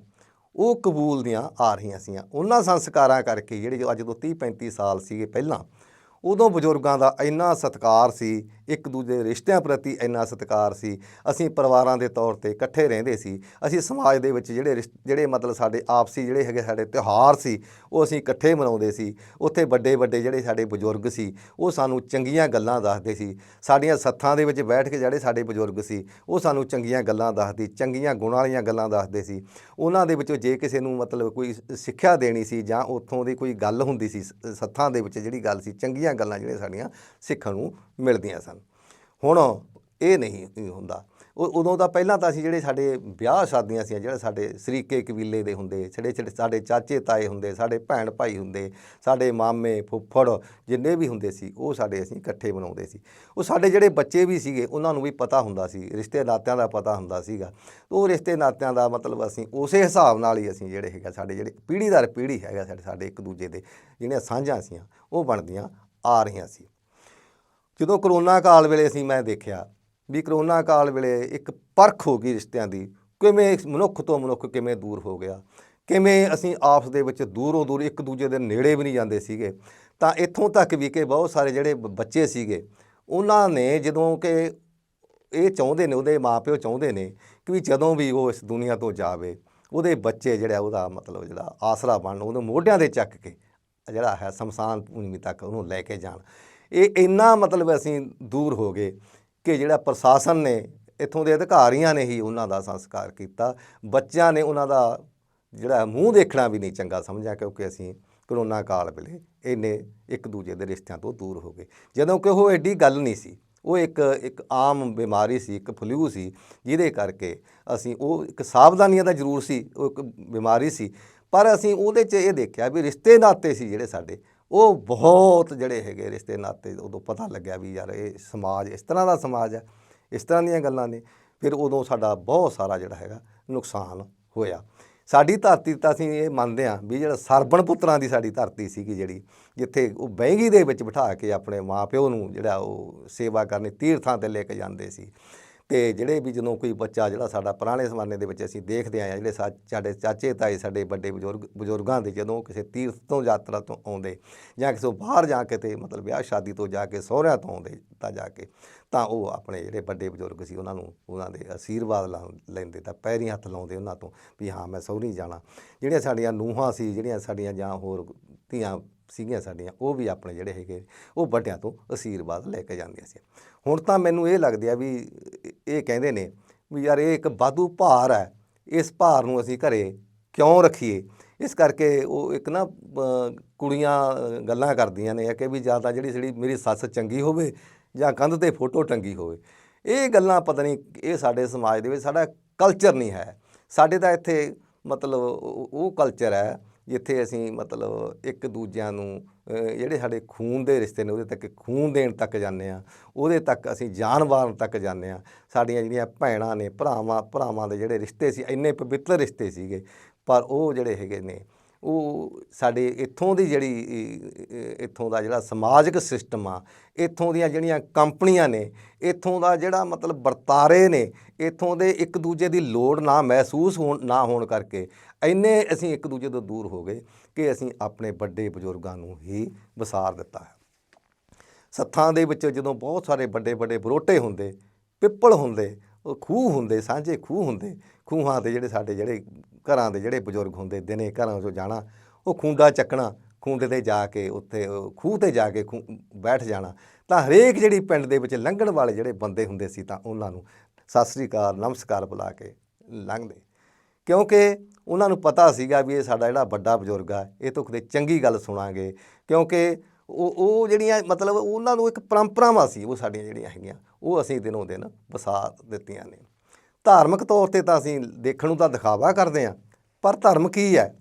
ਉਹ ਕਬੂਲ ਦੀਆਂ ਆ ਰਹੀਆਂ ਸੀਆਂ। ਉਹਨਾਂ ਸੰਸਕਾਰਾਂ ਕਰਕੇ ਜਿਹੜੇ ਜੋ ਅੱਜ ਤੋਂ 30 35 ਸਾਲ ਸੀਗੇ ਪਹਿਲਾਂ, ਉਦੋਂ ਬਜ਼ੁਰਗਾਂ ਦਾ ਇੰਨਾ ਸਤਿਕਾਰ ਸੀ ਇੱਕ ਦੂਜੇ ਦੇ ਰਿਸ਼ਤਿਆਂ ਪ੍ਰਤੀ ਇੰਨਾ ਸਤਿਕਾਰ ਸੀ। ਅਸੀਂ ਪਰਿਵਾਰਾਂ ਦੇ ਤੌਰ ਤੇ ਇਕੱਠੇ ਰਹਿੰਦੇ ਸੀ। ਅਸੀਂ ਸਮਾਜ ਦੇ ਵਿੱਚ ਜਿਹੜੇ ਰਿਸ਼- ਜਿਹੜੇ ਮਤਲਬ ਸਾਡੇ ਆਪਸੀ ਜਿਹੜੇ ਹੈਗੇ ਸਾਡੇ ਤਿਉਹਾਰ ਸੀ, ਉਹ ਅਸੀਂ ਇਕੱਠੇ ਮਨਾਉਂਦੇ ਸੀ। ਉੱਥੇ ਵੱਡੇ ਵੱਡੇ ਜਿਹੜੇ ਸਾਡੇ ਬਜ਼ੁਰਗ ਸੀ, ਉਹ ਸਾਨੂੰ ਚੰਗੀਆਂ ਗੱਲਾਂ ਦੱਸਦੇ ਸੀ। ਸਾਡੀਆਂ ਸੱਥਾਂ ਦੇ ਵਿੱਚ ਬੈਠ ਕੇ ਜਿਹੜੇ ਸਾਡੇ ਬਜ਼ੁਰਗ ਸੀ, ਉਹ ਸਾਨੂੰ ਚੰਗੀਆਂ ਗੱਲਾਂ ਦੱਸਦੇ, ਚੰਗੀਆਂ ਗੁਣਾਂ ਵਾਲੀਆਂ ਗੱਲਾਂ ਦੱਸਦੇ ਸੀ। ਉਹਨਾਂ ਦੇ ਵਿੱਚੋਂ ਜੇ ਕਿਸੇ ਨੂੰ ਮਤਲਬ ਕੋਈ ਸਿੱਖਿਆ ਦੇਣੀ ਸੀ ਜਾਂ ਉੱਥੋਂ ਦੀ ਕੋਈ ਗੱਲ ਹੁੰਦੀ ਸੀ, ਸੱਥਾਂ ਦੇ ਵਿੱਚ ਜਿਹੜੀ ਗੱਲ ਸੀ, ਚੰਗੀਆਂ ਗੱਲਾਂ ਜਿਹੜੀਆਂ ਸਾਡੀਆਂ ਸਿੱਖਣ ਨੂੰ ਮਿਲਦੀਆਂ ਸਨ। ਹੁਣ ਇਹ ਨਹੀਂ ਹੁੰਦਾ। ਉਹ ਉਦੋਂ ਦਾ ਪਹਿਲਾਂ ਤਾਂ ਅਸੀਂ ਜਿਹੜੇ ਸਾਡੇ ਵਿਆਹ ਸ਼ਾਦੀਆਂ ਸੀ, ਜਿਹੜੇ ਸਾਡੇ ਸਰੀਕੇ ਕਬੀਲੇ ਦੇ ਹੁੰਦੇ, ਛੜੇ ਛੜੇ ਸਾਡੇ ਚਾਚੇ, ਤਾਏ ਹੁੰਦੇ, ਸਾਡੇ ਭੈਣ ਭਾਈ ਹੁੰਦੇ, ਸਾਡੇ ਮਾਮੇ, ਫੁੱਫੜ ਜਿੰਨੇ ਵੀ ਹੁੰਦੇ ਸੀ, ਉਹ ਸਾਡੇ ਅਸੀਂ ਇਕੱਠੇ ਬਣਾਉਂਦੇ ਸੀ। ਉਹ ਸਾਡੇ ਜਿਹੜੇ ਬੱਚੇ ਵੀ ਸੀਗੇ, ਉਹਨਾਂ ਨੂੰ ਵੀ ਪਤਾ ਹੁੰਦਾ ਸੀ ਰਿਸ਼ਤੇ ਨਾਤਿਆਂ ਦਾ ਪਤਾ ਹੁੰਦਾ ਸੀਗਾ। ਉਹ ਰਿਸ਼ਤੇ ਨਾਤਿਆਂ ਦਾ ਮਤਲਬ ਅਸੀਂ ਉਸੇ ਹਿਸਾਬ ਨਾਲ ਹੀ ਅਸੀਂ ਜਿਹੜੇ ਹੈਗਾ ਸਾਡੇ ਜਿਹੜੇ ਪੀੜ੍ਹੀ ਦਰ ਪੀੜ੍ਹੀ ਹੈਗਾ ਸਾਡੇ ਸਾਡੇ ਇੱਕ ਦੂਜੇ ਦੇ ਜਿਹੜੀਆਂ ਸਾਂਝਾਂ ਸੀਆਂ, ਉਹ ਬਣਦੀਆਂ ਆ ਰਹੀਆਂ ਸੀ। ਜਦੋਂ ਕਰੋਨਾ ਕਾਲ ਵੇਲੇ ਅਸੀਂ ਮੈਂ ਦੇਖਿਆ ਵੀ ਕਰੋਨਾ ਕਾਲ ਵੇਲੇ ਇੱਕ ਪਰਖ ਹੋ ਗਈ ਰਿਸ਼ਤਿਆਂ ਦੀ, ਕਿਵੇਂ ਮਨੁੱਖ ਤੋਂ ਮਨੁੱਖ ਕਿਵੇਂ ਦੂਰ ਹੋ ਗਿਆ, ਕਿਵੇਂ ਅਸੀਂ ਆਪਸ ਦੇ ਵਿੱਚ ਦੂਰੋਂ ਦੂਰ ਇੱਕ ਦੂਜੇ ਦੇ ਨੇੜੇ ਵੀ ਨਹੀਂ ਜਾਂਦੇ ਸੀਗੇ, ਤਾਂ ਇੱਥੋਂ ਤੱਕ ਵੀ ਕਿ ਬਹੁਤ ਸਾਰੇ ਜਿਹੜੇ ਬੱਚੇ ਸੀਗੇ, ਉਹਨਾਂ ਨੇ ਜਦੋਂ ਕਿ ਇਹ ਚਾਹੁੰਦੇ ਨੇ, ਉਹਦੇ ਮਾਪਿਓ ਚਾਹੁੰਦੇ ਨੇ ਕਿ ਵੀ ਜਦੋਂ ਵੀ ਉਹ ਇਸ ਦੁਨੀਆ ਤੋਂ ਜਾਵੇ, ਉਹਦੇ ਬੱਚੇ ਜਿਹੜਾ ਉਹਦਾ ਮਤਲਬ ਜਿਹੜਾ ਆਸਰਾ ਬਣਨ, ਉਹਨੂੰ ਮੋਢਿਆਂ ਦੇ ਚੱਕ ਕੇ ਜਿਹੜਾ ਹੈ ਸ਼ਮਸ਼ਾਨ ਭੂਮੀ ਤੱਕ ਉਹਨੂੰ ਲੈ ਕੇ ਜਾਣ। ਇਹ ਇੰਨਾ ਮਤਲਬ ਅਸੀਂ ਦੂਰ ਹੋ ਗਏ ਕਿ ਜਿਹੜਾ ਪ੍ਰਸ਼ਾਸਨ ਨੇ ਇੱਥੋਂ ਦੇ ਅਧਿਕਾਰੀਆਂ ਨੇ ਹੀ ਉਹਨਾਂ ਦਾ ਸੰਸਕਾਰ ਕੀਤਾ। ਬੱਚਿਆਂ ਨੇ ਉਹਨਾਂ ਦਾ ਜਿਹੜਾ ਮੂੰਹ ਦੇਖਣਾ ਵੀ ਨਹੀਂ ਚੰਗਾ ਸਮਝਿਆ ਕਿਉਂਕਿ ਅਸੀਂ ਕਰੋਨਾ ਕਾਲ ਵੇਲੇ ਇੰਨੇ ਇੱਕ ਦੂਜੇ ਦੇ ਰਿਸ਼ਤਿਆਂ ਤੋਂ ਦੂਰ ਹੋ ਗਏ। ਜਦੋਂ ਕਿ ਉਹ ਐਡੀ ਗੱਲ ਨਹੀਂ ਸੀ, ਉਹ ਇੱਕ ਇੱਕ ਆਮ ਬਿਮਾਰੀ ਸੀ, ਇੱਕ ਫਲੂ ਸੀ, ਜਿਹਦੇ ਕਰਕੇ ਅਸੀਂ ਉਹ ਇੱਕ ਸਾਵਧਾਨੀਆਂ ਦਾ ਜ਼ਰੂਰ ਸੀ, ਉਹ ਇੱਕ ਬਿਮਾਰੀ ਸੀ, ਪਰ ਅਸੀਂ ਉਹਦੇ 'ਚ ਇਹ ਦੇਖਿਆ ਵੀ ਰਿਸ਼ਤੇ ਨਾਤੇ ਸੀ ਜਿਹੜੇ ਸਾਡੇ ਉਹ ਬਹੁਤ ਜਿਹੜੇ ਹੈਗੇ ਰਿਸ਼ਤੇ ਨਾਤੇ ਉਦੋਂ ਪਤਾ ਲੱਗਿਆ ਵੀ ਯਾਰ ਇਹ ਸਮਾਜ ਇਸ ਤਰ੍ਹਾਂ ਦਾ ਸਮਾਜ ਹੈ, ਇਸ ਤਰ੍ਹਾਂ ਦੀਆਂ ਗੱਲਾਂ ਨੇ, ਫਿਰ ਉਦੋਂ ਸਾਡਾ ਬਹੁਤ ਸਾਰਾ ਜਿਹੜਾ ਹੈਗਾ ਨੁਕਸਾਨ ਹੋਇਆ। ਸਾਡੀ ਧਰਤੀ ਤਾਂ ਅਸੀਂ ਇਹ ਮੰਨਦੇ ਹਾਂ ਵੀ ਜਿਹੜਾ ਸਰਬਣ ਪੁੱਤਰਾਂ ਦੀ ਸਾਡੀ ਧਰਤੀ ਸੀਗੀ ਜਿਹੜੀ, ਜਿੱਥੇ ਉਹ ਬਹਿੰਗੀ ਦੇ ਵਿੱਚ ਬਿਠਾ ਕੇ ਆਪਣੇ ਮਾਪਿਓ ਨੂੰ ਜਿਹੜਾ ਉਹ ਸੇਵਾ ਕਰਨੀ ਤੀਰਥਾਂ ਤੇ ਲੈ ਕੇ ਜਾਂਦੇ ਸੀ। ਤੇ ਜਿਹੜੇ ਵੀ ਜਦੋਂ ਕੋਈ ਬੱਚਾ ਜਿਹੜਾ ਸਾਡਾ ਪੁਰਾਣੇ ਜ਼ਮਾਨੇ ਦੇ ਵਿੱਚ ਅਸੀਂ ਦੇਖਦੇ ਆਏ ਹਾਂ, ਜਿਹੜੇ ਸਾਡੇ ਚਾਚੇ ਤਾਏ, ਸਾਡੇ ਵੱਡੇ ਬਜ਼ੁਰਗ, ਬਜ਼ੁਰਗਾਂ ਦੇ ਜਦੋਂ ਕਿਸੇ ਤੀਰਥ ਤੋਂ ਯਾਤਰਾ ਤੋਂ ਆਉਂਦੇ ਜਾਂ ਕਿਸੇ ਬਾਹਰ ਜਾ ਕੇ ਤੇ ਮਤਲਬ ਵਿਆਹ ਸ਼ਾਦੀ ਤੋਂ ਜਾ ਕੇ, ਸਹੁਰਿਆਂ ਤੋਂ ਆਉਂਦੇ ਤਾਂ ਜਾ ਕੇ, ਤਾਂ ਉਹ ਆਪਣੇ ਜਿਹੜੇ ਵੱਡੇ ਬਜ਼ੁਰਗ ਸੀ ਉਹਨਾਂ ਨੂੰ, ਉਹਨਾਂ ਦੇ ਆਸ਼ੀਰਵਾਦ ਲਾ- ਲੈਂਦੇ ਤਾਂ ਪੈਰੀ ਹੱਥ ਲਾਉਂਦੇ ਉਹਨਾਂ ਤੋਂ ਵੀ ਹਾਂ, ਮੈਂ ਸਹੁਰੀ ਜਾਣਾ। ਜਿਹੜੀਆਂ ਸਾਡੀਆਂ ਨੂੰਹਾਂ ਸੀ, ਜਿਹੜੀਆਂ ਸਾਡੀਆਂ ਜਾਂ ਹੋਰ ਧੀਆਂ ਸੀਗੀਆਂ ਸਾਡੀਆਂ, ਉਹ ਵੀ ਆਪਣੇ ਜਿਹੜੇ ਹੈਗੇ, ਉਹ ਵੱਡਿਆਂ ਤੋਂ ਅਸ਼ੀਰਵਾਦ ਲੈ ਕੇ ਜਾਂਦੀਆਂ ਸੀ। ਹੁਣ ਤਾਂ ਮੈਨੂੰ ਇਹ ਲੱਗਦੀ ਆ ਵੀ ਇਹ ਕਹਿੰਦੇ ਨੇ ਵੀ ਯਾਰ ਇਹ ਇੱਕ ਵਾਧੂ ਭਾਰ ਹੈ, ਇਸ ਭਾਰ ਨੂੰ ਅਸੀਂ ਘਰੇ ਕਿਉਂ ਰੱਖੀਏ? ਇਸ ਕਰਕੇ ਉਹ ਇੱਕ ਨਾ ਕੁੜੀਆਂ ਗੱਲਾਂ ਕਰਦੀਆਂ ਨੇ ਕਿ ਵੀ ਜਾਂ ਤਾਂ ਜਿਹੜੀ ਜਿਹੜੀ ਮੇਰੀ ਸੱਸ ਚੰਗੀ ਹੋਵੇ ਜਾਂ ਕੰਧ ਤੇ ਫੋਟੋ ਟੰਗੀ ਹੋਵੇ। ਇਹ ਗੱਲਾਂ ਪਤਾ ਨਹੀਂ ਇਹ ਸਾਡੇ ਸਮਾਜ ਦੇ ਵਿੱਚ ਸਾਡਾ ਕਲਚਰ ਨਹੀਂ ਹੈ। ਸਾਡੇ ਤਾਂ ਇੱਥੇ ਮਤਲਬ ਉਹ ਕਲਚਰ ਹੈ ਜਿੱਥੇ ਅਸੀਂ ਮਤਲਬ ਇੱਕ ਦੂਜਿਆਂ ਨੂੰ ਜਿਹੜੇ ਸਾਡੇ ਖੂਨ ਦੇ ਰਿਸ਼ਤੇ ਨੇ, ਉਹਦੇ ਤੱਕ ਖੂਨ ਦੇਣ ਤੱਕ ਜਾਂਦੇ ਆ ਉਹਦੇ ਤੱਕ ਅਸੀਂ ਜਾਨ ਵਾਰਨ ਤੱਕ ਜਾਂਦੇ ਆ ਸਾਡੀਆਂ ਜਿਹੜੀਆਂ ਭੈਣਾਂ ਨੇ, ਭਰਾਵਾਂ ਭਰਾਵਾਂ ਦੇ ਜਿਹੜੇ ਰਿਸ਼ਤੇ ਸੀ, ਇੰਨੇ ਪਵਿੱਤਰ ਰਿਸ਼ਤੇ ਸੀਗੇ, ਪਰ ਉਹ ਜਿਹੜੇ ਹੈਗੇ ਨੇ, ਉਹ ਸਾਡੇ ਇੱਥੋਂ ਦੀ ਜਿਹੜੀ ਇੱਥੋਂ ਦਾ ਜਿਹੜਾ ਸਮਾਜਿਕ ਸਿਸਟਮ ਆ, ਇੱਥੋਂ ਦੀਆਂ ਜਿਹੜੀਆਂ ਕੰਪਨੀਆਂ ਨੇ, ਇੱਥੋਂ ਦਾ ਜਿਹੜਾ ਮਤਲਬ ਵਰਤਾਰੇ ਨੇ ਇੱਥੋਂ ਦੇ ਇੱਕ ਦੂਜੇ ਦੀ ਲੋੜ ਨਾ ਮਹਿਸੂਸ ਹੋਣ, ਨਾ ਹੋਣ ਕਰਕੇ ਇੰਨੇ ਅਸੀਂ ਇੱਕ ਦੂਜੇ ਤੋਂ ਦੂਰ ਹੋ ਗਏ ਕਿ ਅਸੀਂ ਆਪਣੇ ਵੱਡੇ ਬਜ਼ੁਰਗਾਂ ਨੂੰ ਹੀ ਵਿਸਾਰ ਦਿੱਤਾ ਹੈ। ਸੱਥਾਂ ਦੇ ਵਿੱਚ ਜਦੋਂ ਬਹੁਤ ਸਾਰੇ ਵੱਡੇ ਵੱਡੇ ਬਰੋਟੇ ਹੁੰਦੇ, ਪਿੱਪਲ ਹੁੰਦੇ, ਉਹ ਖੂਹ ਹੁੰਦੇ, ਸਾਂਝੇ ਖੂਹ ਹੁੰਦੇ, ਖੂਹਾਂ 'ਤੇ ਜਿਹੜੇ ਸਾਡੇ ਜਿਹੜੇ ਘਰਾਂ ਦੇ ਜਿਹੜੇ ਬਜ਼ੁਰਗ ਹੁੰਦੇ, ਦਿਨੇ ਘਰਾਂ 'ਚੋਂ ਜਾਣਾ, ਉਹ ਖੂੰਡਾ ਚੱਕਣਾ, ਖੂੰਡੇ ਤੇ ਜਾ ਕੇ ਉੱਥੇ ਖੂਹ ਤੇ ਜਾ ਕੇ ਖੂਹ- ਬੈਠ ਜਾਣਾ, ਤਾਂ ਹਰੇਕ ਜਿਹੜੀ ਪਿੰਡ ਦੇ ਵਿੱਚ ਲੰਘਣ ਵਾਲੇ ਜਿਹੜੇ ਬੰਦੇ ਹੁੰਦੇ ਸੀ ਤਾਂ ਉਹਨਾਂ ਨੂੰ ਸਤਿ ਸ੍ਰੀ ਅਕਾਲ, ਨਮਸਕਾਰ ਬੁਲਾ ਕੇ ਲੰਘਦੇ। ਕਿਉਂਕਿ ਉਹਨਾਂ ਨੂੰ ਪਤਾ ਸੀਗਾ ਵੀ ਇਹ ਸਾਡਾ ਜਿਹੜਾ ਵੱਡਾ ਬਜ਼ੁਰਗ ਆ, ਇਹ ਤੋਂ ਕਿਤੇ ਚੰਗੀ ਗੱਲ ਸੁਣਾਂਗੇ। ਕਿਉਂਕਿ ਉਹ ਉਹ ਜਿਹੜੀਆਂ ਮਤਲਬ ਉਹਨਾਂ ਨੂੰ ਇੱਕ ਪਰੰਪਰਾਵਾਂ ਸੀ, ਉਹ ਸਾਡੀਆਂ ਜਿਹੜੀਆਂ ਹੈਗੀਆਂ, ਉਹ ਅਸੀਂ ਦਿਨੋਂ ਦਿਨ ਵਸਾ ਦਿੱਤੀਆਂ ਨੇ। ਧਾਰਮਿਕ ਤੌਰ ਤੇ ਤਾਂ ਅਸੀਂ ਦੇਖਣ ਨੂੰ ਤਾਂ ਦਿਖਾਵਾ ਕਰਦੇ ਹਾਂ, ਪਰ ਧਰਮ ਕੀ ਹੈ?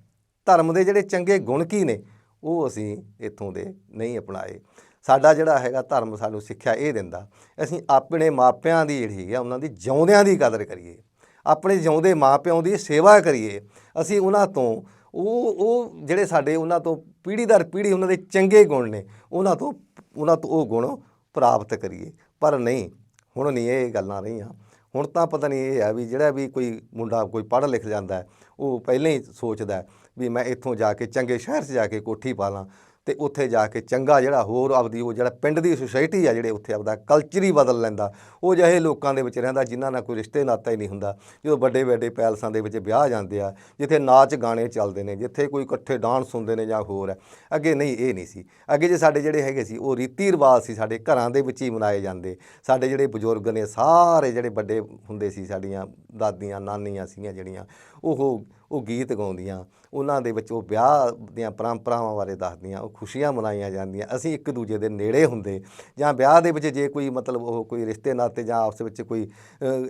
ਧਰਮ ਦੇ ਜਿਹੜੇ ਚੰਗੇ ਗੁਣ ਕੀ ਨੇ? ਉਹ ਅਸੀਂ ਇੱਥੋਂ ਦੇ ਨਹੀਂ ਅਪਣਾਏ। ਸਾਡਾ ਜਿਹੜਾ ਹੈਗਾ ਧਰਮ ਸਾਨੂੰ ਸਿੱਖਿਆ ਇਹ ਦਿੰਦਾ, ਅਸੀਂ ਆਪਣੇ ਮਾਪਿਆਂ ਦੀ ਜਿਹੜੀ ਹੈਗੀ ਆ, ਉਹਨਾਂ ਦੀ ਜਿਉਂਦਿਆਂ ਦੀ ਕਦਰ ਕਰੀਏ। ਆਪਣੇ ਜਿਉਂਦੇ ਮਾਪਿਆਂ ਦੀ ਸੇਵਾ ਕਰੀਏ। ਅਸੀਂ ਉਹਨਾਂ ਤੋਂ ਉਹ ਉਹ ਜਿਹੜੇ ਸਾਡੇ ਉਹਨਾਂ ਤੋਂ ਪੀੜ੍ਹੀ ਦਰ ਪੀੜ੍ਹੀ ਉਹਨਾਂ ਦੇ ਚੰਗੇ ਗੁਣ ਨੇ, ਉਹਨਾਂ ਤੋਂ ਉਹਨਾਂ ਤੋਂ ਉਹ ਗੁਣ ਪ੍ਰਾਪਤ ਕਰੀਏ। ਪਰ ਨਹੀਂ, ਹੁਣ ਨਹੀਂ ਇਹ ਗੱਲਾਂ ਰਹੀਆਂ। ਹੁਣ ਤਾਂ ਪਤਾ ਨਹੀਂ ਇਹ ਆ ਵੀ ਜਿਹੜਾ ਵੀ ਕੋਈ ਮੁੰਡਾ ਕੋਈ ਪੜ੍ਹ ਲਿਖ ਜਾਂਦਾ ਉਹ ਪਹਿਲਾਂ ਹੀ ਸੋਚਦਾ ਵੀ ਮੈਂ ਇੱਥੋਂ ਜਾ ਕੇ ਚੰਗੇ ਸ਼ਹਿਰ 'ਚ ਜਾ ਕੇ ਕੋਠੀ ਪਾ ਲਾਂ ਤੇ ਉੱਥੇ ਜਾ ਕੇ ਚੰਗਾ ਜਿਹੜਾ ਹੋਰ ਆਪਦੀ ਉਹ ਜਿਹੜਾ ਪਿੰਡ ਦੀ ਸੁਸਾਇਟੀ ਆ ਜਿਹੜੇ ਉੱਥੇ ਆਪਦਾ ਕਲਚਰ ਹੀ ਬਦਲ ਲੈਂਦਾ। ਉਹ ਜਿਹੇ ਲੋਕਾਂ ਦੇ ਵਿੱਚ ਰਹਿੰਦਾ ਜਿਨ੍ਹਾਂ ਨਾਲ ਕੋਈ ਰਿਸ਼ਤੇ ਨਾਤਾ ਹੀ ਨਹੀਂ ਹੁੰਦਾ। ਜਦੋਂ ਵੱਡੇ ਵੱਡੇ ਪੈਲਸਾਂ ਦੇ ਵਿੱਚ ਵਿਆਹ ਜਾਂਦੇ ਆ, ਜਿੱਥੇ ਨਾਚ ਗਾਣੇ ਚੱਲਦੇ ਨੇ, ਜਿੱਥੇ ਕੋਈ ਇਕੱਠੇ ਡਾਂਸ ਹੁੰਦੇ ਨੇ ਜਾਂ ਹੋਰ ਹੈ ਅੱਗੇ ਨਹੀਂ, ਇਹ ਨਹੀਂ ਸੀ। ਅੱਗੇ ਜੇ ਸਾਡੇ ਜਿਹੜੇ ਹੈਗੇ ਸੀ, ਉਹ ਰੀਤੀ ਰਿਵਾਜ ਸੀ ਸਾਡੇ ਘਰਾਂ ਦੇ ਵਿੱਚ ਹੀ ਮਨਾਏ ਜਾਂਦੇ। ਸਾਡੇ ਜਿਹੜੇ ਬਜ਼ੁਰਗ ਨੇ, ਸਾਰੇ ਜਿਹੜੇ ਵੱਡੇ ਹੁੰਦੇ ਸੀ ਸਾਡੀਆਂ ਦਾਦੀਆਂ, ਨਾਨੀਆਂ ਸੀਗੀਆਂ ਜਿਹੜੀਆਂ, ਉਹ ਉਹ ਗੀਤ ਗਾਉਂਦੀਆਂ, ਉਹਨਾਂ ਦੇ ਵਿੱਚ ਉਹ ਵਿਆਹ ਦੀਆਂ ਪਰੰਪਰਾਵਾਂ ਬਾਰੇ ਦੱਸਦੀਆਂ, ਉਹ ਖੁਸ਼ੀਆਂ ਮਨਾਈਆਂ ਜਾਂਦੀਆਂ। ਅਸੀਂ ਇੱਕ ਦੂਜੇ ਦੇ ਨੇੜੇ ਹੁੰਦੇ ਜਾਂ ਵਿਆਹ ਦੇ ਵਿੱਚ ਜੇ ਕੋਈ ਮਤਲਬ ਉਹ ਕੋਈ ਰਿਸ਼ਤੇ ਨਾਤੇ ਜਾਂ ਆਪਸ ਵਿੱਚ ਕੋਈ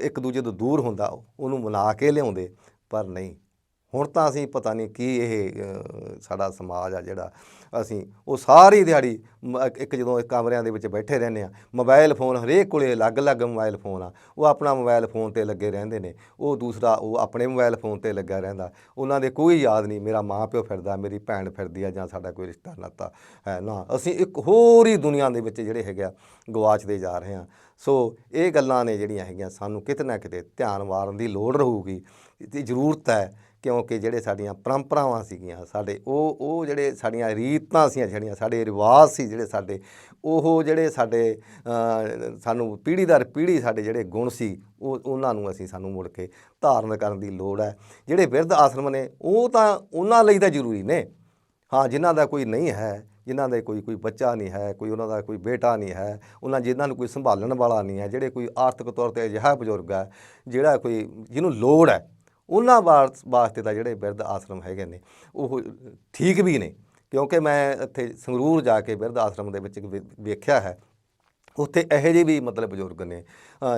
ਇੱਕ ਦੂਜੇ ਤੋਂ ਦੂਰ ਹੁੰਦਾ, ਉਹਨੂੰ ਮਨਾ ਕੇ ਲਿਆਉਂਦੇ, ਪਰ ਨਹੀਂ। ਹੁਣ ਤਾਂ ਅਸੀਂ ਪਤਾ ਨਹੀਂ ਕੀ ਇਹ ਸਾਡਾ ਸਮਾਜ ਆ ਜਿਹੜਾ ਅਸੀਂ ਉਹ ਸਾਰੀ ਦਿਹਾੜੀ ਮ- ਇੱਕ ਜਦੋਂ ਇੱਕ ਕਮਰਿਆਂ ਦੇ ਵਿੱਚ ਬੈਠੇ ਰਹਿੰਦੇ ਆ ਮੋਬਾਈਲ ਫੋਨ ਹਰੇਕ ਕੋਲੇ ਅਲੱਗ-ਅਲੱਗ ਮੋਬਾਈਲ ਫੋਨ ਆ, ਉਹ ਆਪਣਾ ਮੋਬਾਈਲ ਫੋਨ ਤੇ ਲੱਗੇ ਰਹਿੰਦੇ ਨੇ, ਉਹ ਦੂਸਰਾ ਉਹ ਆਪਣੇ ਮੋਬਾਈਲ ਫੋਨ ਤੇ ਲੱਗਾ ਰਹਿੰਦਾ, ਉਹਨਾਂ ਦੇ ਕੋਈ ਯਾਦ ਨਹੀਂ, ਮੇਰਾ ਮਾਂ ਪਿਓ ਫਿਰਦਾ, ਮੇਰੀ ਭੈਣ ਫਿਰਦੀ ਆ ਜਾਂ ਸਾਡਾ ਕੋਈ ਰਿਸ਼ਤਾ ਨਾਤਾ ਹੈ ਨਾ, ਅਸੀਂ ਇੱਕ ਹੋਰ ਹੀ ਦੁਨੀਆ ਦੇ ਵਿੱਚ ਜਿਹੜੇ ਹੈਗੇ ਆ, ਗਵਾਚਦੇ ਜਾ ਰਹੇ ਹਾਂ ਸੋ ਇਹ ਗੱਲਾਂ ਨੇ ਜਿਹੜੀਆਂ ਹੈਗੀਆਂ, ਸਾਨੂੰ ਕਿਤੇ ਨਾ ਕਿਤੇ ਧਿਆਨ ਮਾਰਨ ਦੀ ਲੋੜ ਰਹੂਗੀ, ਤੇ ਜ਼ਰੂਰਤ ਹੈ ਕਿਉਂਕਿ ਜਿਹੜੇ ਸਾਡੀਆਂ ਪਰੰਪਰਾਵਾਂ ਸੀਗੀਆਂ, ਸਾਡੇ ਉਹ ਉਹ ਜਿਹੜੇ ਸਾਡੀਆਂ ਰੀਤਾਂ ਸੀ ਜਿਹੜੀਆਂ ਸਾਡੇ ਰਿਵਾਜ ਸੀ, ਜਿਹੜੇ ਸਾਡੇ, ਉਹ ਜਿਹੜੇ ਸਾਡੇ ਸਾਨੂੰ ਪੀੜ੍ਹੀ ਦਰ ਪੀੜ੍ਹੀ ਸਾਡੇ ਜਿਹੜੇ ਗੁਣ ਸੀ, ਉਹ, ਉਹਨਾਂ ਨੂੰ ਅਸੀਂ ਸਾਨੂੰ ਮੁੜ ਕੇ ਧਾਰਨ ਕਰਨ ਦੀ ਲੋੜ ਹੈ। ਜਿਹੜੇ ਬਿਰਧ ਆਸ਼ਰਮ ਨੇ, ਉਹ ਤਾਂ ਉਹਨਾਂ ਲਈ ਤਾਂ ਜ਼ਰੂਰੀ ਨੇ। ਹਾਂ, ਜਿਨ੍ਹਾਂ ਦਾ ਕੋਈ ਨਹੀਂ ਹੈ, ਜਿਨ੍ਹਾਂ ਦੇ ਕੋਈ ਕੋਈ ਬੱਚਾ ਨਹੀਂ ਹੈ, ਕੋਈ ਉਹਨਾਂ ਦਾ ਕੋਈ ਬੇਟਾ ਨਹੀਂ ਹੈ, ਉਹਨਾਂ, ਜਿਨ੍ਹਾਂ ਨੂੰ ਕੋਈ ਸੰਭਾਲਣ ਵਾਲਾ ਨਹੀਂ ਹੈ, ਜਿਹੜੇ ਕੋਈ ਆਰਥਿਕ ਤੌਰ ਤੇ ਅਜਿਹਾ ਬਜ਼ੁਰਗ ਹੈ, ਜਿਹੜਾ ਕੋਈ, ਜਿਹਨੂੰ ਲੋੜ ਹੈ ਉਹਨਾਂ ਵਾਸ- ਵਾਸਤੇ ਤਾਂ ਜਿਹੜੇ ਬਿਰਧ ਆਸ਼ਰਮ ਹੈਗੇ ਨੇ, ਉਹ ਠੀਕ ਵੀ ਨੇ, ਕਿਉਂਕਿ ਮੈਂ ਇੱਥੇ ਸੰਗਰੂਰ ਜਾ ਕੇ ਬਿਰਧ ਆਸ਼ਰਮ ਦੇ ਵਿੱਚ ਵੇ- ਵੇਖਿਆ ਹੈ। ਉੱਥੇ ਇਹੋ ਜਿਹੇ ਵੀ ਮਤਲਬ ਬਜ਼ੁਰਗ ਨੇ